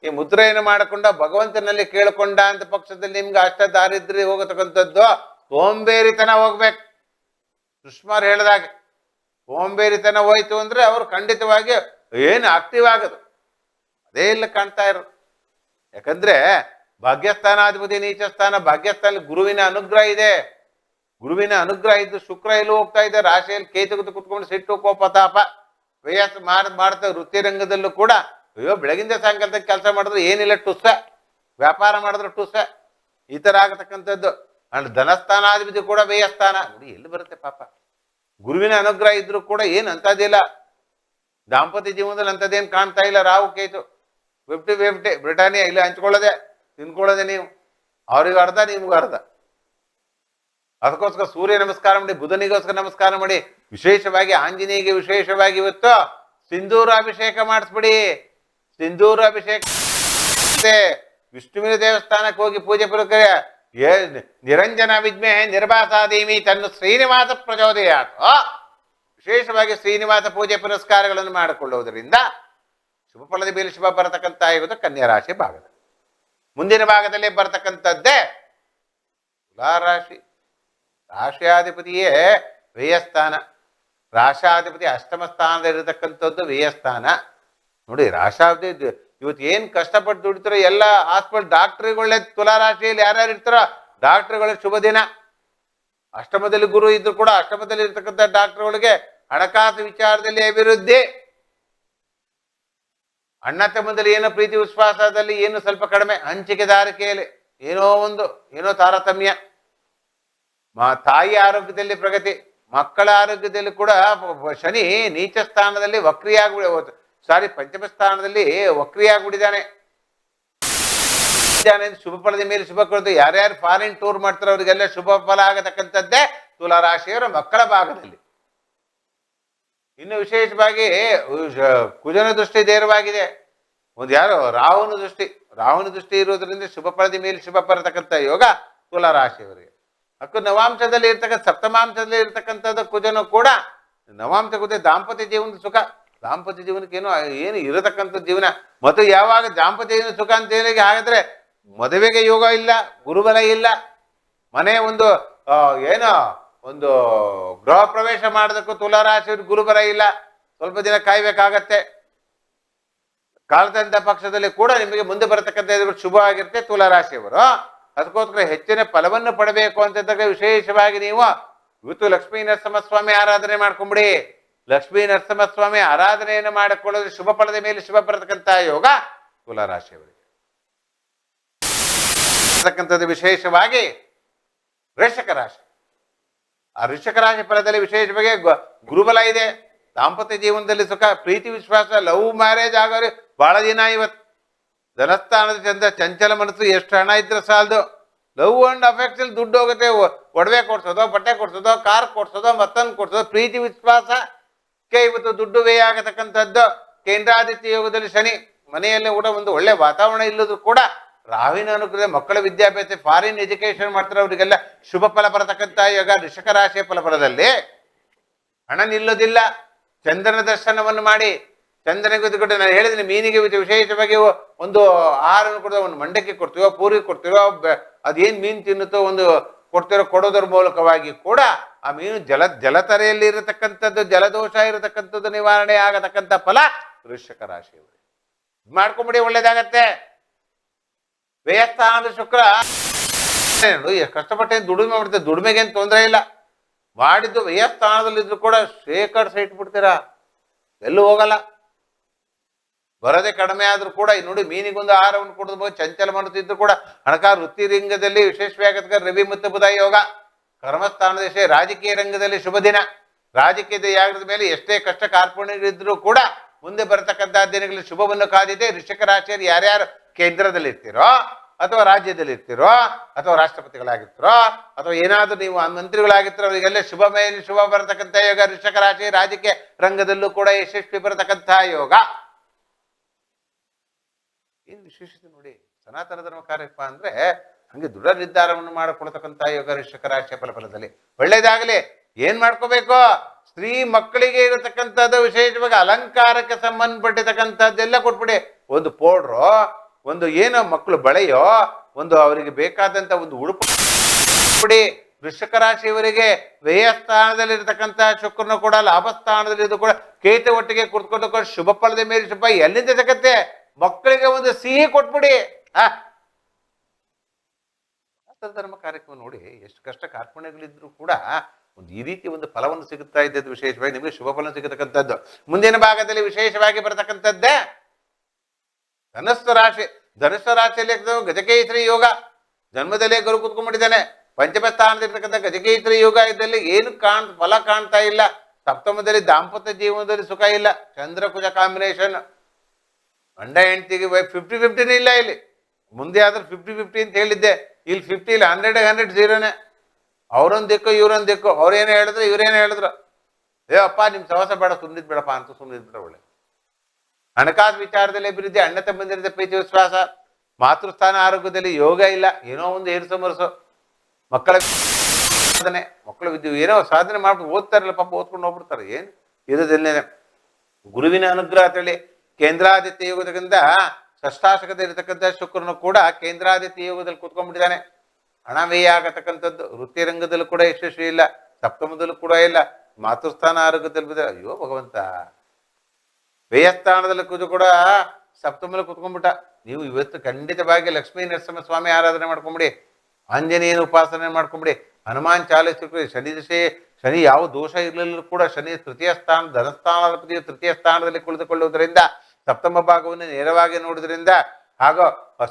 ಈ ಮುದ್ರೆಯನ್ನು ಮಾಡಿಕೊಂಡ ಭಗವಂತನಲ್ಲಿ ಕೇಳಿಕೊಂಡ ಅಂತ ಪಕ್ಷದಲ್ಲಿ ನಿಮ್ಗೆ ಅಷ್ಟ ದಾರಿದ್ರ್ಯ ಹೋಗತಕ್ಕಂಥದ್ದು. ಸೋಂಬೇರಿತನ ಹೋಗ್ಬೇಕು. ಸುಷ್ಮಾರ್ ಹೇಳಿದಾಗ, ಸೋಂಬೇರಿತನ ಹೋಯ್ತು ಅಂದ್ರೆ ಅವರು ಖಂಡಿತವಾಗಿ ಏನು ಆಕ್ಟಿವ್ ಆಗೋದು. ಅದೇ ಇಲ್ಲ ಕಾಣ್ತಾ ಇರೋದು. ಯಾಕಂದ್ರೆ ಭಾಗ್ಯಸ್ಥಾನಾಧಿಪತಿ ನೀಚಸ್ಥಾನ ಭಾಗ್ಯಸ್ಥಾನ ಗುರುವಿನ ಅನುಗ್ರಹ ಇದೆ. ಗುರುವಿನ ಅನುಗ್ರಹ ಇದ್ದು ಶುಕ್ರ ಎಲ್ಲೂ ಹೋಗ್ತಾ ಇದೆ. ರಾಶಿಯಲ್ಲಿ ಕೇತು ಕುತ್ಕೊಂಡು ಸಿಟ್ಟು, ಕೋಪ, ತಾಪ, ವ್ಯಯಾಸ ಮಾಡ್ ಮಾಡ್ತಾ ವೃತ್ತಿ ರಂಗದಲ್ಲೂ ಕೂಡ ಅಯ್ಯೋ, ಬೆಳಗಿಂದ ಸಾಯಂಕಾಲದ ಕೆಲಸ ಮಾಡಿದ್ರೆ ಏನಿಲ್ಲ ಟುಸ ವ್ಯಾಪಾರ ಮಾಡಿದ್ರೆ ಟುಸ ಈ ತರ ಆಗತಕ್ಕಂಥದ್ದು. ಅಂಡ್ ಧನಸ್ಥಾನಾಧಿಪತಿ ಕೂಡ ವ್ಯಯಸ್ಥಾನ. ನೋಡಿ ಎಲ್ಲಿ ಬರುತ್ತೆ ಪಾಪ? ಗುರುವಿನ ಅನುಗ್ರಹ ಇದ್ರೂ ಕೂಡ ಏನು ಅಂತದಿಲ್ಲ ದಾಂಪತ್ಯ ಜೀವನದಲ್ಲಿ ಅಂಥದ್ದೇನು ಕಾಣ್ತಾ ಇಲ್ಲ. Rahu Ketu. Fifty fifty Britannia, ಇಲ್ಲ ಹಂಚ್ಕೊಳ್ಳೋದೆ, ತಿನ್ಕೊಳ್ಳೋದೆ ನೀವು. ಅವ್ರಿಗೆ ಅರ್ಧ, ನಿಮ್ಗೆ ಅರ್ಧ. ಅದಕ್ಕೋಸ್ಕರ ಸೂರ್ಯ ನಮಸ್ಕಾರ ಮಾಡಿ, ಬುಧನಿಗೋಸ್ಕರ ನಮಸ್ಕಾರ ಮಾಡಿ, ವಿಶೇಷವಾಗಿ ಆಂಜನೇಯಗೆ ವಿಶೇಷವಾಗಿ ಇವತ್ತು ಸಿಂಧೂರ ಅಭಿಷೇಕ ಮಾಡಿಸ್ಬಿಡಿ. ಸಿಂಧೂರ ಅಭಿಷೇಕ ಮತ್ತೆ ವಿಷ್ಣುವಿನ ದೇವಸ್ಥಾನಕ್ಕೆ ಹೋಗಿ ಪೂಜೆ ಏ, ನಿರಂಜನ ವಿದ್ಮೆ ನಿರ್ಭಾಸಾದೇವಿ ತನ್ನ ಶ್ರೀನಿವಾಸ ಪ್ರಚೋದಯ ವಿಶೇಷವಾಗಿ ಶ್ರೀನಿವಾಸ ಪೂಜೆ ಪುರಸ್ಕಾರಗಳನ್ನು ಮಾಡಿಕೊಳ್ಳುವುದರಿಂದ ಶುಭ ಫಲದ ಮೇಲೆ ಶುಭ ಬರತಕ್ಕಂತ ಇರುವುದು ಕನ್ಯಾ ರಾಶಿ ಭಾಗದಲ್ಲಿ. ಮುಂದಿನ ಭಾಗದಲ್ಲಿ ಬರತಕ್ಕಂಥದ್ದೇ ತುಲಾರಾಶಿ ರಾಶಿಯಾಧಿಪತಿಯೇ ವ್ಯಯಸ್ಥಾನ. ರಾಶಾಧಿಪತಿ ಅಷ್ಟಮ ಸ್ಥಾನದಲ್ಲಿರತಕ್ಕಂಥದ್ದು ವ್ಯಯಸ್ಥಾನ. ನೋಡಿ ರಾಶಾಧಿ ಇವತ್ತು ಏನು ಕಷ್ಟಪಟ್ಟು ದುಡಿತಾರೋ ಎಲ್ಲ ಹಾಸ್ಪಿಟಲ್ ಡಾಕ್ಟ್ರುಗಳೇ ತುಲಾರಾಶಿಯಲ್ಲಿ ಯಾರ್ಯಾರು ಇರ್ತಾರೋ ಡಾಕ್ಟ್ರುಗಳ ಶುಭ ದಿನ. ಅಷ್ಟಮದಲ್ಲಿ ಗುರು ಇದ್ರು ಕೂಡ ಅಷ್ಟಮದಲ್ಲಿ ಇರ್ತಕ್ಕಂಥ ಡಾಕ್ಟರ್ಗಳಿಗೆ ಹಣಕಾಸು ವಿಚಾರದಲ್ಲಿ ಅಭಿವೃದ್ಧಿ. ಅಣ್ಣ ತಮ್ಮದಲ್ಲಿ ಏನೋ ಪ್ರೀತಿ ವಿಶ್ವಾಸದಲ್ಲಿ ಏನು ಸ್ವಲ್ಪ ಕಡಿಮೆ. ಹಂಚಿಕೆದಾರಿಕೆಯಲ್ಲಿ ಏನೋ ಒಂದು, ಏನೋ ತಾರತಮ್ಯ. ಮಾ ತಾಯಿ ಆರೋಗ್ಯದಲ್ಲಿ ಪ್ರಗತಿ, ಮಕ್ಕಳ ಆರೋಗ್ಯದಲ್ಲಿ ಕೂಡ ಶನಿ ನೀಚ ಸ್ಥಾನದಲ್ಲಿ ವಕ್ರಿಯಾಗಿ ಸಾರಿ ಪಂಚಮ ಸ್ಥಾನದಲ್ಲಿ ವಕ್ರಿಯಾಗ್ಬಿಟ್ಟಿದ್ದಾನೆ ಶುಭ ಫಲದ ಮೇಲೆ ಶುಭ ಕೊಡೋದು. ಯಾರ್ಯಾರು ಫಾರಿನ್ ಟೂರ್ ಮಾಡ್ತಾರೋ ಅವರಿಗೆಲ್ಲ ಶುಭ ಫಲ ಆಗತಕ್ಕಂಥದ್ದೇ ತುಲಾ ರಾಶಿಯವರ ಮಕ್ಕಳ ಭಾಗದಲ್ಲಿ. ಇನ್ನು ವಿಶೇಷವಾಗಿ ಕುಜನ ದೃಷ್ಟಿ ನೇರವಾಗಿದೆ ಒಂದು ಯಾರು ರಾಹುನ ದೃಷ್ಟಿ ರಾಹುನ ದೃಷ್ಟಿ ಇರೋದ್ರಿಂದ ಶುಭ ಫಲದ ಮೇಲೆ ಶುಭ ಬರತಕ್ಕಂಥ ಯೋಗ ತುಲಾ ರಾಶಿಯವರಿಗೆ ಅಕ್ಕ ನವಾಂಶದಲ್ಲಿ ಇರ್ತಕ್ಕಂಥ ಸಪ್ತಮಾಂಶದಲ್ಲಿ ಇರ್ತಕ್ಕಂಥದ್ದು ಕುಜನು ಕೂಡ ನವಾಂಶ ಕುಜ ದಾಂಪತ್ಯ ಜೀವನದ ಸುಖ. ದಾಂಪತ್ಯ ಜೀವನಕ್ಕೆ ಏನು ಏನು ಇರತಕ್ಕಂಥ ಜೀವನ. ಮತ್ತು ಯಾವಾಗ ದಾಂಪತ್ಯ ಸುಖ ಅಂತ ಹೇಳಿ ಹಾಗಾದ್ರೆ ಮದುವೆಗೆ ಯೋಗ ಇಲ್ಲ, ಗುರುಬಲ ಇಲ್ಲ, ಮನೆ ಒಂದು ಏನು ಒಂದು ಗೃಹ ಪ್ರವೇಶ ಮಾಡೋದಕ್ಕೂ ತುಲಾರಾಶಿ ಗುರುಬಲ ಇಲ್ಲ, ಸ್ವಲ್ಪ ದಿನ ಕಾಯ್ಬೇಕಾಗತ್ತೆ. ಕಾಲದಂತ ಪಕ್ಷದಲ್ಲಿ ಕೂಡ ನಿಮಗೆ ಮುಂದೆ ಬರತಕ್ಕಂಥ ಶುಭ ಶುಭವಾಗಿರುತ್ತೆ ತುಲಾರಾಶಿಯವರು. ಅದಕ್ಕೋಸ್ಕರ ಹೆಚ್ಚಿನ ಫಲವನ್ನು ಪಡಬೇಕು ಅಂತಿದ್ದಾಗ ವಿಶೇಷವಾಗಿ ನೀವು ಇವತ್ತು ಲಕ್ಷ್ಮೀ ನರಸಿಂಹಸ್ವಾಮಿ ಆರಾಧನೆ ಮಾಡ್ಕೊಂಬಿಡಿ. ಲಕ್ಷ್ಮೀ ನರಸಿಂಹಸ್ವಾಮಿ ಆರಾಧನೆಯನ್ನು ಮಾಡಿಕೊಳ್ಳೋದು ಶುಭ ಫಲದ ಮೇಲೆ ಶುಭ ಬರತಕ್ಕಂಥ ಯೋಗ ತುಲಾರಾಶಿಯವರಿಗೆ ಬರತಕ್ಕಂಥದ್ದು ವಿಶೇಷವಾಗಿ ವೃಷಕ ರಾಶಿ. ಆ ವೃಷಕ ರಾಶಿ ಫಲದಲ್ಲಿ ವಿಶೇಷವಾಗಿ ಗುರುಬಲ ಇದೆ. ದಾಂಪತ್ಯ ಜೀವನದಲ್ಲಿ ಸುಖ, ಪ್ರೀತಿ, ವಿಶ್ವಾಸ, ಲವ್ ಮ್ಯಾರೇಜ್ ಆಗೋರಿ ಬಹಳ ದಿನ ಇವತ್ತು. ಧನಸ್ಥಾನದ ಚಂದ ಚಂಚಲ ಮನಸ್ಸು ಎಷ್ಟು ಹಣ ಇದ್ರೆ ಸಾಲದು. ಲವ್ ಅಂಡ್ ಅಫೆಕ್ಷನ್ ದುಡ್ಡು ಹೋಗುತ್ತೆ ಒಡವೆ ಕೊಡ್ಸೋದೋ, ಬಟ್ಟೆ ಕೊಡ್ಸೋದೋ, ಕಾರ್ ಕೊಡ್ಸೋದೋ, ಮತ್ತೊಂದು ಕೊಡ್ಸೋದೋ, ಪ್ರೀತಿ, ವಿಶ್ವಾಸ. ಕೆ, ಇವತ್ತು ದುಡ್ಡು ವ್ಯಯ ಆಗತಕ್ಕಂಥದ್ದು. ಕೇಂದ್ರಾದಿತ್ಯ ಯೋಗದಲ್ಲಿ ಶನಿ, ಮನೆಯಲ್ಲಿ ಕೂಡ ಒಂದು ಒಳ್ಳೆ ವಾತಾವರಣ ಇಲ್ಲದ್ರು ಕೂಡ ರಾವಿನ ಅನುಗ್ರಹ, ಮಕ್ಕಳ ವಿದ್ಯಾಭ್ಯಾಸ ಫಾರಿನ್ ಎಜುಕೇಶನ್ ಮಾಡ್ತಾರೆ ಅವರಿಗೆಲ್ಲ ಶುಭ ಫಲ ಬರತಕ್ಕಂಥ ಯೋಗ ಋಷಕ ರಾಶಿಯ ಫಲಫಲದಲ್ಲಿ. ಹಣ ನಿಲ್ಲೋದಿಲ್ಲ. ಚಂದ್ರನ ದರ್ಶನವನ್ನು ಮಾಡಿ ಚಂದ್ರನಿಗೆ ಕೂತ್ಕೊಂಡು ನಾನು ಹೇಳಿದ್ರೆ ಮೀನಿಗೆ ವಿಶೇಷ- ವಿಶೇಷವಾಗಿ ಒಂದು ಆಹಾರವನ್ನು ಕೊಡ್ತೀವೋ, ಒಂದು ಮಂಡಕ್ಕಿ ಕೊಡ್ತೀವೋ ಪೂರಿಗೆ ಕೊಡ್ತೀವೋ ಅದೇನು ಮೀನು ತಿನ್ನುತ್ತೋ, ಒಂದು ಕೊಡ್ತಿರೋ, ಕೊಡೋದ್ರ ಮೂಲಕವಾಗಿ ಕೂಡ ಆ ಮೀನು ಜಲ ಜಲತರೆಯಲ್ಲಿ ಇರತಕ್ಕಂಥದ್ದು, ಜಲದೋಷ ಇರತಕ್ಕಂಥದ್ದು ನಿವಾರಣೆ ಆಗತಕ್ಕಂಥ ಫಲ ವೃಷಕ ರಾಶಿಯವರು ಮಾಡ್ಕೊಂಬಿಡಿ, ಒಳ್ಳೇದಾಗತ್ತೆ. ವ್ಯಯಸ್ಥಾನದ ಶುಕ್ರ. ಕಷ್ಟಪಟ್ಟೇನು ದುಡಿಮೆ ಕಷ್ಟಪಟ್ಟೆ ದುಡಿಮೆ ಏನು ತೊಂದರೆ ಇಲ್ಲ. ಮಾಡಿದ್ದು ವ್ಯಯಸ್ಥಾನದಲ್ಲಿದ್ರು ಕೂಡ ಶೇಖರ್ಸ್ ಇಟ್ಬಿಡ್ತೀರಾ. ಎಲ್ಲೂ ಹೋಗಲ್ಲ. ಬರೋದೇ ಕಡಿಮೆ ಆದರೂ ಕೂಡ ನೋಡಿ ಮೀನಿಗೊಂದು ಆಹಾರವನ್ನು ಕೊಡಬಹುದು ಚಂಚಲ ಮಾಡುತ್ತಿದ್ದು ಕೂಡ ಹಣಕಾ ವೃತ್ತಿ ರಂಗದಲ್ಲಿ ವಿಶೇಷವಾಗಿ ರವಿ ಮತ್ತು ಬುಧ ಯೋಗ. ಕರ್ಮಸ್ಥಾನದ ವಿಷಯ ರಾಜಕೀಯ ರಂಗದಲ್ಲಿ ಶುಭ ದಿನ. ರಾಜಕೀಯದ ಯಾಗದ ಮೇಲೆ ಎಷ್ಟೇ ಕಷ್ಟ ಕಾರ್ಪಣ್ಯಗಳಿದ್ರೂ ಕೂಡ ಮುಂದೆ ಬರತಕ್ಕಂಥ ದಿನಗಳಲ್ಲಿ ಶುಭವನ್ನು ಕಾದಿದೆ. ಋಷಿಕ ರಾಶಿಯಲ್ಲಿ ಯಾರ್ಯಾರು ಕೇಂದ್ರದಲ್ಲಿ ಇರ್ತೀರೋ ಅಥವಾ ರಾಜ್ಯದಲ್ಲಿ ಇರ್ತೀರೋ ಅಥವಾ ರಾಷ್ಟ್ರಪತಿಗಳಾಗಿರ್ತೀರೋ ಅಥವಾ ಏನಾದರೂ ನೀವು ಆ ಮಂತ್ರಿಗಳಾಗಿರ್ತೀರೋ ಅವರಿಗೆಲ್ಲ ಶುಭ ಮೇಲೆ ಶುಭ ಬರತಕ್ಕಂಥ ಯೋಗ. ಋಷಕ ರಾಶಿ ರಾಜಕೀಯ ರಂಗದಲ್ಲೂ ಕೂಡ ಯಶಸ್ವಿ ಬರತಕ್ಕಂಥ ಯೋಗ. ಏನು ವಿಶೇಷತೆ ನೋಡಿ? ಸನಾತನ ಧರ್ಮ ಕಾರ್ಯಪ್ಪ ಅಂದ್ರೆ ಹಂಗೆ ದೃಢ ನಿರ್ಧಾರವನ್ನು ಮಾಡಿಕೊಳ್ತಕ್ಕಂಥ ಯೋಗ ಋಷಕ ರಾಶಿಯ ಫಲಫಲದಲ್ಲಿ ಒಳ್ಳೇದಾಗಲಿ. ಏನು ಮಾಡ್ಕೋಬೇಕು? ಸ್ತ್ರೀ ಮಕ್ಕಳಿಗೆ ಇರತಕ್ಕಂಥದ್ದು ವಿಶೇಷವಾಗಿ ಅಲಂಕಾರಕ್ಕೆ ಸಂಬಂಧಪಟ್ಟಿರ್ತಕ್ಕಂಥದ್ದೆಲ್ಲ ಕೊಟ್ಬಿಡಿ. ಒಂದು ಪೌಡ್ರೋ, ಒಂದು ಏನೋ ಮಕ್ಕಳು ಬಳೆಯೋ, ಒಂದು ಅವರಿಗೆ ಬೇಕಾದಂತ ಒಂದು ಉಡುಪು ಕೊಡಿ ವೃಷಕ ರಾಶಿಯವರಿಗೆ ವ್ಯಯಸ್ಥಾನದಲ್ಲಿರ್ತಕ್ಕಂಥ ಶುಕ್ರನು ಕೂಡ ಲಾಭಸ್ಥಾನದಲ್ಲಿ ಕೂಡ, ಕೇತ ಒಟ್ಟಿಗೆ ಕುರ್ತ್ಕೊಂಡು ಕೂಡ ಶುಭ ಫಲದ ಮೇಲೆ ಶುಭ ಎಲ್ಲಿಂದ ಸಿಗತ್ತೆ? ಮಕ್ಕಳಿಗೆ ಒಂದು ಸಿಹಿ ಕೊಟ್ಬಿಡಿ. ಧರ್ಮ ಕಾರ್ಯಕ್ರಮ ನೋಡಿ ಎಷ್ಟು ಕಷ್ಟ ಕಾರ್ಪಣ್ಯಗಳಿದ್ರು ಕೂಡ ಒಂದು ಈ ರೀತಿ ಒಂದು ಫಲವನ್ನು ಸಿಗುತ್ತಾ ಇದ್ದದ್ದು ವಿಶೇಷವಾಗಿ ನಿಮಗೆ ಶುಭ ಫಲ ಸಿಗತಕ್ಕಂಥದ್ದು. ಮುಂದಿನ ಭಾಗದಲ್ಲಿ ವಿಶೇಷವಾಗಿ ಬರತಕ್ಕಂಥದ್ದೇ ಧನಸ್ಸು ರಾಶಿ. ಧನಸ್ಸು ರಾಶಿಯಲ್ಲಿ ಗಜಕೇಶ್ವರಿ ಯೋಗ. ಜನ್ಮದಲ್ಲೇ ಗುರು ಕುತ್ಕೊಂಡಿದ್ದಾನೆ ಪಂಚಮ ಸ್ಥಾನದಲ್ಲಿರ್ತಕ್ಕಂಥ ಗಜಕೇಶ್ವರಿ ಯೋಗ ಇದ್ದಲ್ಲಿ ಏನು ಕಾಣ್, ಫಲ ಕಾಣ್ತಾ ಇಲ್ಲ. ಸಪ್ತಮದಲ್ಲಿ ದಾಂಪತ್ಯ ಜೀವನದಲ್ಲಿ ಸುಖ ಇಲ್ಲ. ಚಂದ್ರ ಕುಜ ಕಾಂಬಿನೇಷನ್. ಗಂಡ ಹೆಂಡತಿಗೆ ಫಿಫ್ಟಿ ಫಿಫ್ಟಿನೇ ಇಲ್ಲ ಇಲ್ಲಿ. ಮುಂದೆ ಆದ್ರೆ ಫಿಫ್ಟಿ ಫಿಫ್ಟಿ ಅಂತ ಹೇಳಿದ್ದೆ. ಇಲ್ಲಿ ಫಿಫ್ಟಿ ಇಲ್ಲ ಹಂಡ್ರೆಡ್ ಹಂಡ್ರೆಡ್ ಜೀರೋನೇ ಅವ್ರೊಂದು ದಿಕ್ಕು, ಇವ್ರೊಂದು ದಿಕ್ಕು. ಅವ್ರೇನು ಹೇಳಿದ್ರು ಇವ್ರೇನು ಹೇಳಿದ್ರು. ಏ ಅಪ್ಪ ನಿಮ್ಮ ಸವಾಸ ಬೇಡ ಸುಮ್ಮನಿದ್ ಬೇಡಪ್ಪ ಅಂತ ಸುಮ್ಮನಿದ್ ಬಿಡ ಒಳ್ಳೆ ಹಣಕಾಸು ವಿಚಾರದಲ್ಲಿ ಅಭಿವೃದ್ಧಿ, ಅಣ್ಣ ತಮ್ಮಂದಿರದ ಪ್ರೀತಿ, ವಿಶ್ವಾಸ, ಮಾತೃಸ್ಥಾನ, ಆರೋಗ್ಯದಲ್ಲಿ ಯೋಗ ಇಲ್ಲ. ಏನೋ ಒಂದು ಏರಿಸು ಮರಸು. ಮಕ್ಕಳ ಸಾಧನೆ, ಮಕ್ಕಳು ವಿದ್ಯೆ, ಏನೋ ಸಾಧನೆ ಮಾಡ್ಬಿಟ್ಟು ಓದ್ತಾರಲ್ಲ ಪಾಪ ಓದ್ಕೊಂಡು ಹೋಗ್ಬಿಡ್ತಾರೆ. ಏನು? ಇರೋದನ್ನೇ ಗುರುವಿನ ಅನುಗ್ರಹ ಅಂತೇಳಿ ಕೇಂದ್ರಾದಿತ್ಯ ಯೋಗದಿಂದ ಷಷ್ಠಾಶಕದಲ್ಲಿ ಇರತಕ್ಕಂಥ ಶುಕ್ರನು ಕೂಡ ಕೇಂದ್ರಾದಿತ್ಯ ಯೋಗದಲ್ಲಿ ಕೂತ್ಕೊಂಡ್ಬಿಟ್ಟಿದ್ದಾನೆ. ಹಣ ವ್ಯಯ ಆಗತಕ್ಕಂಥದ್ದು ವೃತ್ತಿ ರಂಗದಲ್ಲೂ ಕೂಡ ಯಶಸ್ವಿ ಇಲ್ಲ, ಸಪ್ತಮದಲ್ಲೂ ಕೂಡ ಇಲ್ಲ, ಮಾತೃಸ್ಥಾನ ಆರೋಗ್ಯದಲ್ಲಿ ಅಯ್ಯೋ ಭಗವಂತ. ವ್ಯಯಸ್ಥಾನದಲ್ಲಿ ಕೂತು ಕೂಡ ಸಪ್ತಮದಲ್ಲಿ ಕುತ್ಕೊಂಡ್ಬಿಟ್ಟ. ನೀವು ಇವತ್ತು ಖಂಡಿತವಾಗಿ ಲಕ್ಷ್ಮೀ ನರಸಿಂಹ ಸ್ವಾಮಿ ಆರಾಧನೆ ಮಾಡ್ಕೊಂಬಿಡಿ, ಆಂಜನೇಯನ ಉಪಾಸನೆ ಮಾಡ್ಕೊಂಬಿಡಿ, ಹನುಮಾನ್ ಚಾಲಿಸು ಶನಿ ದಿಶೆ, ಶನಿ ಯಾವ ದೋಷ ಇರಲಿಲ್ಲ ಕೂಡ ಶನಿ ತೃತೀಯ ಸ್ಥಾನ, ಧನಸ್ಥಾನಾಧಿಪತಿಯು ತೃತೀಯ ಸ್ಥಾನದಲ್ಲಿ ಕುಳಿತುಕೊಳ್ಳುವುದರಿಂದ ಸಪ್ತಮ ಭಾಗವನ್ನು ನೇರವಾಗಿ ನೋಡಿದ್ರಿಂದ ಹಾಗೂ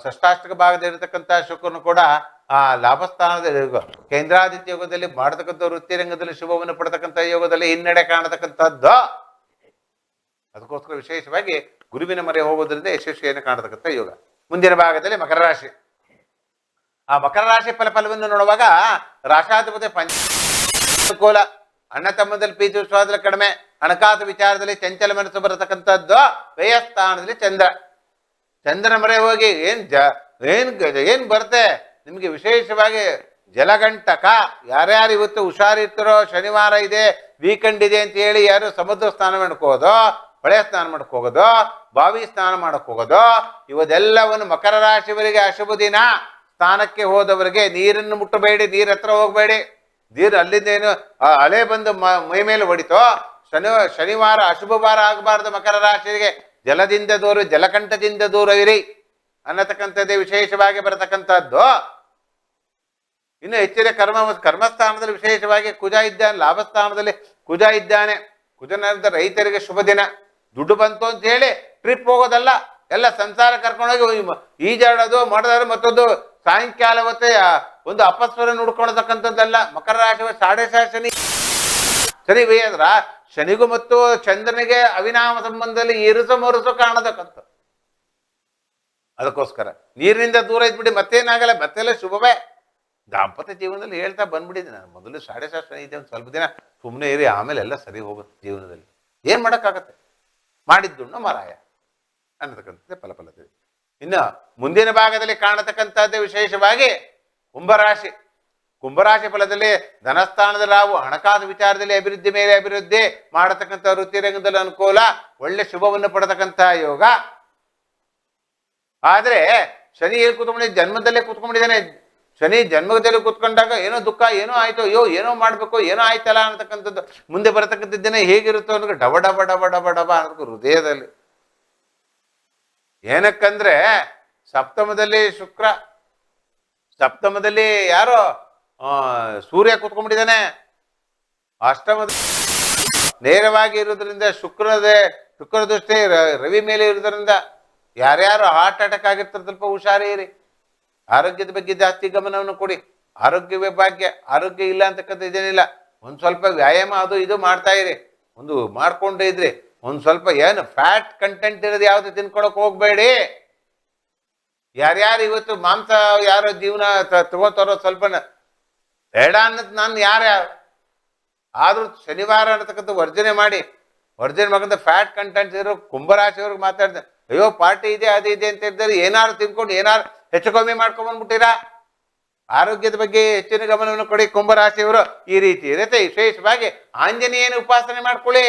ಷಷ್ಟಾಷ್ಟಕ ಭಾಗದಲ್ಲಿರತಕ್ಕಂಥ ಶುಕ್ರನು ಕೂಡ ಆ ಲಾಭಸ್ಥಾನದಲ್ಲಿ ಕೇಂದ್ರಾದಿತ್ಯ ಯೋಗದಲ್ಲಿ ಮಾಡತಕ್ಕಂಥ ವೃತ್ತಿ ರಂಗದಲ್ಲಿ ಶುಭವನ್ನು ಪಡತಕ್ಕಂಥ ಯೋಗದಲ್ಲಿ ಹಿನ್ನಡೆ ಕಾಣತಕ್ಕಂಥದ್ದು. ಅದಕ್ಕೋಸ್ಕರ ವಿಶೇಷವಾಗಿ ಗುರುವಿನ ಮರೆ ಹೋಗೋದ್ರಿಂದ ಯಶಸ್ವಿಯನ್ನು ಕಾಣತಕ್ಕಂಥ ಯೋಗ. ಮುಂದಿನ ಭಾಗದಲ್ಲಿ ಮಕರ ರಾಶಿ. ಆ ಮಕರ ರಾಶಿ ಫಲ ಫಲವನ್ನು ನೋಡುವಾಗ ರಾಶಾಧಿಪತಿ ಪಂಚ ಅನುಕೂಲ, ಅಣ್ಣ ತಮ್ಮದಲ್ಲಿ ಪ್ರೀತಿ, ವಿಶ್ವಾಸದಲ್ಲಿ ಕಡಿಮೆ ಹಣಕಾಸು ವಿಚಾರದಲ್ಲಿ ಚಂಚಲ ಮನಸ್ಸು ಬರತಕ್ಕಂಥದ್ದು ವ್ಯಯಸ್ಥಾನದಲ್ಲಿ ಚಂದ್ರ. ಚಂದ್ರನ ಮರೆ ಹೋಗಿ ಏನ್ ಜ, ಏನ್ ಏನ್ ಬರುತ್ತೆ ನಿಮಗೆ ವಿಶೇಷವಾಗಿ ಜಲಗಂಟಕ ಯಾರ್ಯಾರು ಇವತ್ತು ಹುಷಾರಿರ್ತಾರೋ, ಶನಿವಾರ ಇದೆ, ವೀಕೆಂಡ್ ಇದೆ ಅಂತ ಹೇಳಿ ಯಾರು ಸಮುದ್ರ ಸ್ನಾನ ಮಾಡ್ಕೋದು ಹೊಳೆ ಸ್ನಾನ ಮಾಡಕ್ ಹೋಗೋದು, ಬಾವಿ ಸ್ನಾನ ಮಾಡಕ್ ಹೋಗೋದು, ಇವದೆಲ್ಲವನ್ನು ಮಕರ ರಾಶಿಯವರಿಗೆ ಅಶುಭ ದಿನ. ಸ್ನಾನಕ್ಕೆ ಹೋದವರಿಗೆ ನೀರನ್ನು ಮುಟ್ಟಬೇಡಿ, ನೀರ್ ಹತ್ರ ಹೋಗಬೇಡಿ. ನೀರು ಅಲ್ಲಿಂದ ಏನು ಅಲೆ ಬಂದು ಮೈ ಮೇಲೆ ಹೊಡಿತೋ ಶನಿ ಶನಿವಾರ ಅಶುಭವಾರ ಆಗಬಾರ್ದು ಮಕರ ರಾಶಿಗೆ. ಜಲದಿಂದ ದೂರ, ಜಲಕಂಠದಿಂದ ದೂರ ಇರಿ ಅನ್ನತಕ್ಕಂಥದ್ದೇ ವಿಶೇಷವಾಗಿ ಬರತಕ್ಕಂಥದ್ದು. ಇನ್ನು ಹೆಚ್ಚಿನ ಕರ್ಮ, ಕರ್ಮಸ್ಥಾನದಲ್ಲಿ ವಿಶೇಷವಾಗಿ ಕುಜ ಇದ್ದಾನೆ ಲಾಭಸ್ಥಾನದಲ್ಲಿ ಕುಜ ಇದ್ದಾನೆ. ಕುಜನಂತ ರೈತರಿಗೆ ಶುಭ ದಿನ. ದುಡ್ಡು ಬಂತು ಅಂತ ಹೇಳಿ ಟ್ರಿಪ್ ಹೋಗೋದಲ್ಲ, ಎಲ್ಲ ಸಂಸಾರ ಕರ್ಕೊಂಡೋಗಿ ಈಜಾಡೋದು, ಮಾಡೋದಾದ್ರೆ ಮತ್ತೊಂದು ಸಾಯಂಕಾಲ ಹೊತ್ತೆ ಒಂದು ಅಪಸ್ವರ ನುಡ್ಕೊಳತಕ್ಕಂಥದ್ದಲ್ಲ ಮಕರ ರಾಶಿ ಸಾಡೆ ಶನಿ ಶನಿ ಬೇಯಂದ್ರ? ಶನಿಗೂ ಮತ್ತು ಚಂದ್ರನಿಗೆ ಅವಿನಾಮ ಸಂಬಂಧದಲ್ಲಿ ಇರುಸು ಮರುಸು ಕಾಣತಕ್ಕಂಥ ಅದಕ್ಕೋಸ್ಕರ ನೀರಿನಿಂದ ದೂರ ಇದ್ಬಿಡಿ, ಮತ್ತೇನಾಗಲ್ಲ, ಮತ್ತೆಲ್ಲ ಶುಭವೇ. ದಾಂಪತ್ಯ ಜೀವನದಲ್ಲಿ ಹೇಳ್ತಾ ಬಂದ್ಬಿಟ್ಟಿದ್ದೆ ನಾನು. ಮೊದಲು ಸಾಡೆ ಶಾಸ್ತ್ರ ಇದೆ ಒಂದು ಸ್ವಲ್ಪ ದಿನ ಸುಮ್ಮನೆ ಇರಿ, ಆಮೇಲೆ ಎಲ್ಲ ಸರಿ ಹೋಗುತ್ತೆ ಜೀವನದಲ್ಲಿ. ಏನು ಮಾಡೋಕ್ಕಾಗತ್ತೆ? ಮಾಡಿದ್ದುಣ್ಣು ಮರಾಯ. ಅನ್ನತಕ್ಕಂಥದ್ದೇ ಫಲಫಲತೆ ಇನ್ನು ಮುಂದಿನ ಭಾಗದಲ್ಲಿ ಕಾಣತಕ್ಕಂಥದ್ದೇ ವಿಶೇಷವಾಗಿ ಕುಂಭರಾಶಿ. ಕುಂಭರಾಶಿ ಫಲದಲ್ಲಿ ಧನಸ್ಥಾನದ ಲಾಭ ಹಣಕಾಸು ವಿಚಾರದಲ್ಲಿ ಅಭಿವೃದ್ಧಿ ಮೇಲೆ ಅಭಿವೃದ್ಧಿ ಮಾಡತಕ್ಕಂಥ ವೃತ್ತಿ ರಂಗದಲ್ಲಿ ಅನುಕೂಲ, ಒಳ್ಳೆ ಶುಭವನ್ನು ಪಡತಕ್ಕಂತಹ ಯೋಗ. ಆದ್ರೆ ಶನಿ ಎಲ್ಲಿ ಕೂತ್ಕೊಂಡಿದ್ದ ಜನ್ಮದಲ್ಲೇ ಕೂತ್ಕೊಂಡಿದ್ದಾನೆ. ಶನಿ ಜನ್ಮದಲ್ಲಿ ಕೂತ್ಕೊಂಡಾಗ ಏನೋ ದುಃಖ, ಏನೋ ಆಯ್ತು, ಅಯ್ಯೋ, ಏನೋ ಮಾಡಬೇಕು, ಏನೋ ಆಯ್ತಲ್ಲ ಅನ್ನತಕ್ಕಂಥದ್ದು. ಮುಂದೆ ಬರತಕ್ಕಂಥ ದಿನ ಹೇಗಿರುತ್ತೋ ಅನ್ನೋ ಡಬ ಡಬ ಡಬ ಡಬ ಡಬ ಅನ್ನೋದು ಹೃದಯದಲ್ಲಿ. ಏನಕ್ಕಂದ್ರೆ ಸಪ್ತಮದಲ್ಲಿ ಶುಕ್ರ, ಸಪ್ತಮದಲ್ಲಿ ಯಾರೋ ಸೂರ್ಯ ಕೂತ್ಕೊಂಡ್ಬಿಟ್ಟಿದ್ದಾನೆ. ಅಷ್ಟಮದ ನೇರವಾಗಿ ಇರೋದ್ರಿಂದ ಶುಕ್ರದೇ, ಶುಕ್ರ ದೃಷ್ಟಿ ರವಿ ಮೇಲೆ ಇರೋದ್ರಿಂದ ಯಾರ್ಯಾರು ಹಾರ್ಟ್ ಅಟ್ಯಾಕ್ ಆಗಿರ್ತಾರೆ ಸ್ವಲ್ಪ ಹುಷಾರಿರಿ ಆರೋಗ್ಯದ ಬಗ್ಗೆ ಜಾಸ್ತಿ ಗಮನವನ್ನು ಕೊಡಿ. ಆರೋಗ್ಯವೇ ಭಾಗ್ಯ. ಆರೋಗ್ಯ ಇಲ್ಲ ಅಂತಕ್ಕಂಥ ಇದೇನಿಲ್ಲ. ಒಂದು ಸ್ವಲ್ಪ ವ್ಯಾಯಾಮ ಅದು ಇದು ಮಾಡ್ತಾ ಇರಿ. ಒಂದು ಮಾಡಿಕೊಂಡು ಇದ್ರಿ ಒಂದು ಸ್ವಲ್ಪ ಏನು ಫ್ಯಾಟ್ ಕಂಟೆಂಟ್ ಇರೋದು ಯಾವುದು ತಿನ್ಕೊಳಕ್ ಹೋಗ್ಬೇಡಿ. ಯಾರ್ಯಾರು ಇವತ್ತು ಮಾಂಸ ಯಾರೋ ಜೀವನ ತಗೋತಾರೋ ಸ್ವಲ್ಪ ಬೇಡ ಅನ್ನೋದು ನಾನು ಯಾರು? ಆದರೂ ಶನಿವಾರ ಅನ್ನತಕ್ಕಂಥ ವರ್ಜನೆ ಮಾಡಿ, ವರ್ಜನೆ ಮಾಡಂತ ಫ್ಯಾಟ್ ಕಂಟೆಂಟ್ ಇರೋ ಕುಂಭರಾಶಿಯವ್ರಿಗೆ ಮಾತಾಡ್ದೆ, ಅಯ್ಯೋ ಪಾರ್ಟಿ ಇದೆ, ಅದು ಇದೆ ಅಂತ ಹೇಳಿದ್ರೆ ಏನಾರು ತಿನ್ಕೊಂಡು, ಏನಾರು ಹೆಚ್ಚು ಕಮ್ಮಿ ಮಾಡ್ಕೊಂಬಂದ್ಬಿಟ್ಟಿರಾ ಆರೋಗ್ಯದ ಬಗ್ಗೆ ಹೆಚ್ಚಿನ ಗಮನವನ್ನು ಕೊಡಿ ಕುಂಭರಾಶಿಯವರು. ಈ ರೀತಿ ಇರುತ್ತೆ. ವಿಶೇಷವಾಗಿ ಆಂಜನೇಯನ ಉಪಾಸನೆ ಮಾಡ್ಕೊಳ್ಳಿ.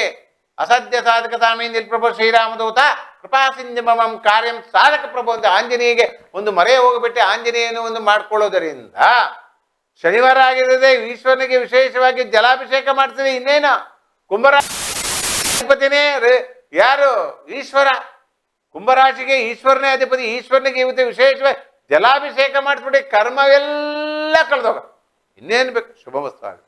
ಅಸಾಧ್ಯ ಸಾಧಕ ಸಾಮೀಂದ್ರ ಪ್ರಭು ಶ್ರೀರಾಮದೂತ, ಕೃಪಾ ಸಿಂಧಮಂ ಕಾರ್ಯಂ ಸಾಧಕ ಪ್ರಭು ಅಂತ ಆಂಜನೇಯಗೆ ಒಂದು ಮರೆಯ ಹೋಗಿಬಿಟ್ಟು. ಆಂಜನೇಯನ ಒಂದು ಮಾಡ್ಕೊಳ್ಳೋದರಿಂದ ಶನಿವಾರ ಆಗಿರೋದೇ ಈಶ್ವರನಿಗೆ ವಿಶೇಷವಾಗಿ ಜಲಾಭಿಷೇಕ ಮಾಡ್ತೀವಿ, ಇನ್ನೇನು? ಕುಂಭರಾಧಿಪತಿನೇ ಯಾರು? ಈಶ್ವರ. ಕುಂಭರಾಶಿಗೆ ಈಶ್ವರನೇ ಅಧಿಪತಿ, ಈಶ್ವರನಿಗೆ ಇವತ್ತು ವಿಶೇಷವಾಗಿ ಜಲಾಭಿಷೇಕ ಮಾಡಿಸ್ಬಿಡಿ ಕರ್ಮವೆಲ್ಲ ಕಳೆದೋಗ. ಇನ್ನೇನು ಬೇಕು? ಶುಭ ವಸ್ತು. ಆಗಲಿ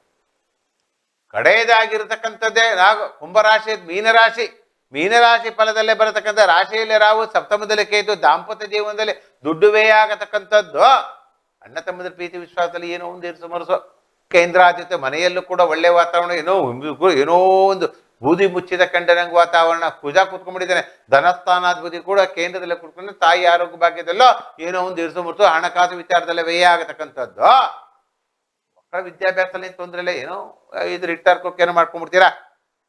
ಕಡೆಯದಾಗಿರ್ತಕ್ಕಂಥದ್ದೇ ರಾಗು ಕುಂಭರಾಶಿ, ಮೀನರಾಶಿ. ಮೀನರಾಶಿ ಫಲದಲ್ಲೇ ಬರತಕ್ಕಂಥ ರಾಶಿಯಲ್ಲಿ ರಾವು ಸಪ್ತಮದಲ್ಲಿ ಕೇತು, ದಾಂಪತ್ಯ ಜೀವನದಲ್ಲಿ ದುಡ್ಡು ವ್ಯಯ ಆಗತಕ್ಕಂಥದ್ದು ಅಣ್ಣ ತಮ್ಮದ್ರ ಪ್ರೀತಿ ವಿಶ್ವಾಸದಲ್ಲಿ ಏನೋ ಒಂದು ಇರಿಸು ಕೇಂದ್ರ ಆದ್ಯತೆ ಮನೆಯಲ್ಲೂ ಕೂಡ ಒಳ್ಳೆ ವಾತಾವರಣ, ಏನೋ ಏನೋ ಒಂದು ಬೂದಿ ಮುಚ್ಚಿದ ಕಂಡನಂಗೆ ವಾತಾವರಣ ಪೂಜಾ ಕೂತ್ಕೊಂಡ್ಬಿಟ್ಟಿದ್ದಾನೆ. ಧನಸ್ಥಾನಾಧಿಪತಿ ಕೂಡ ಕೇಂದ್ರದಲ್ಲಿ ಕೂತ್ಕೊಂಡು ತಾಯಿ ಆರೋಗ್ಯ ಭಾಗ್ಯದಲ್ಲೋ ಏನೋ ಒಂದು ಇರಿಸು ಮುರಿಸು, ಹಣಕಾಸು ವಿಚಾರದಲ್ಲೇ ವ್ಯಯ ಆಗತಕ್ಕಂಥದ್ದು. ಮಕ್ಕಳ ವಿದ್ಯಾಭ್ಯಾಸದಲ್ಲಿ ತೊಂದರೆ ಇಲ್ಲ, ಏನೋ ಇದು ರಿಟೈರ್ ಏನೋ ಮಾಡ್ಕೊಂಡ್ಬಿಡ್ತೀರಾ?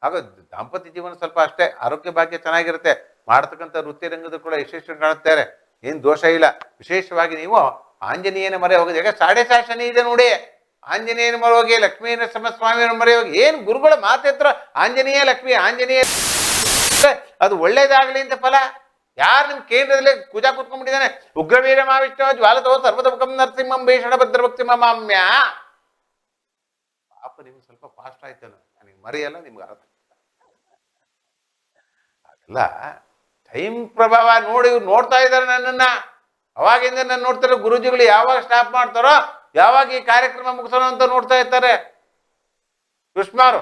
ಆಗ ದಾಂಪತ್ಯ ಜೀವನ ಸ್ವಲ್ಪ ಅಷ್ಟೇ, ಆರೋಗ್ಯ ಭಾಗ್ಯ ಚೆನ್ನಾಗಿರುತ್ತೆ. ಮಾಡ್ತಕ್ಕಂಥ ವೃತ್ತಿ ರಂಗದ ಕೂಡ ಯಶಸ್ವಿ ಕಾಣುತ್ತಾರೆ ಏನು ದೋಷ ಇಲ್ಲ. ವಿಶೇಷವಾಗಿ ನೀವು ಆಂಜನೇಯನ ಮರೆ ಹೋಗಿದೆ ಯಾಕೆ ಸಾಡೆ ಶಾಸನ ಇದೆ ನೋಡಿ. ಆಂಜನೇಯನ ಮೊರೆ ಹೋಗಿ ಲಕ್ಷ್ಮೀ ನರಸಿಂಹಸ್ವಾಮಿಯನ ಮರೆ ಹೋಗಿ ಏನು ಗುರುಗಳ ಮಾತೆತ್ರ ಆಂಜನೇಯ ಲಕ್ಷ್ಮಿ, ಆಂಜನೇಯ ಅದು ಒಳ್ಳೇದಾಗಲಿ ಅಂತ ಫಲ. ಯಾರು ನಿಮ್ಮ ಕೇಂದ್ರದಲ್ಲಿ ಪೂಜಾ ಕೂತ್ಕೊಂಡ್ಬಿಟ್ಟಿದ್ದಾನೆ? ಉಗ್ರವೀರ ಜ್ವಾಲ ಜ್ವಾಲತೋ ಸರ್ವತಮುಖಂ ನರಸಿಂಹಂ ಭೀಷಣ ಭದ್ರಭಕ್ತಿ ಮಾಮ್ಯ. ಪಾಪ ನಿಮ್ಗೆ ಸ್ವಲ್ಪ ಫಾಸ್ಟ್ ಆಯ್ತು ನನಗೆ ಮರೆಯಲ್ಲ, ನಿಮ್ಗೆ ಅರ್ಥ ಅದೆಲ್ಲ ಟೈಮ್ ಪ್ರಭಾವ ನೋಡಿ ನೋಡ್ತಾ ಇದ್ದಾರೆ ನನ್ನನ್ನ. ಅವಾಗಿಂದ ನಾನು ನೋಡ್ತಾರೆ ಗುರುಜಿಗಳು ಯಾವಾಗ ಸ್ಟಾಪ್ ಮಾಡ್ತಾರೋ ಯಾವಾಗ ಈ ಕಾರ್ಯಕ್ರಮ ಮುಗಿಸೋಣ ಅಂತ ನೋಡ್ತಾ ಇರ್ತಾರೆ. ಸುಷ್ಮಾರು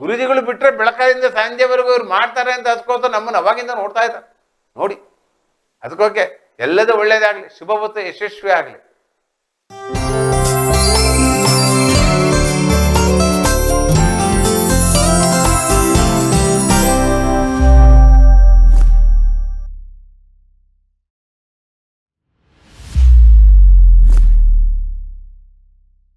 ಗುರುಜಿಗಳು ಬಿಟ್ರೆ ಬೆಳಕಾಯಿಂದ ಸಂಜೆವರೆಗೂ ಇವ್ರು ಮಾಡ್ತಾರೆ ಅಂತ ಅದ್ಕೋತ ನಮ್ಮನ್ನು ಅವಾಗಿಂದ ನೋಡ್ತಾ ಇದ್ದಾರೆ. ನೋಡಿ ಅದಕ್ಕೋಕೆ ಎಲ್ಲದೂ ಒಳ್ಳೇದಾಗಲಿ, ಶುಭ ಹೊತ್ತು ಯಶಸ್ವಿ ಆಗಲಿ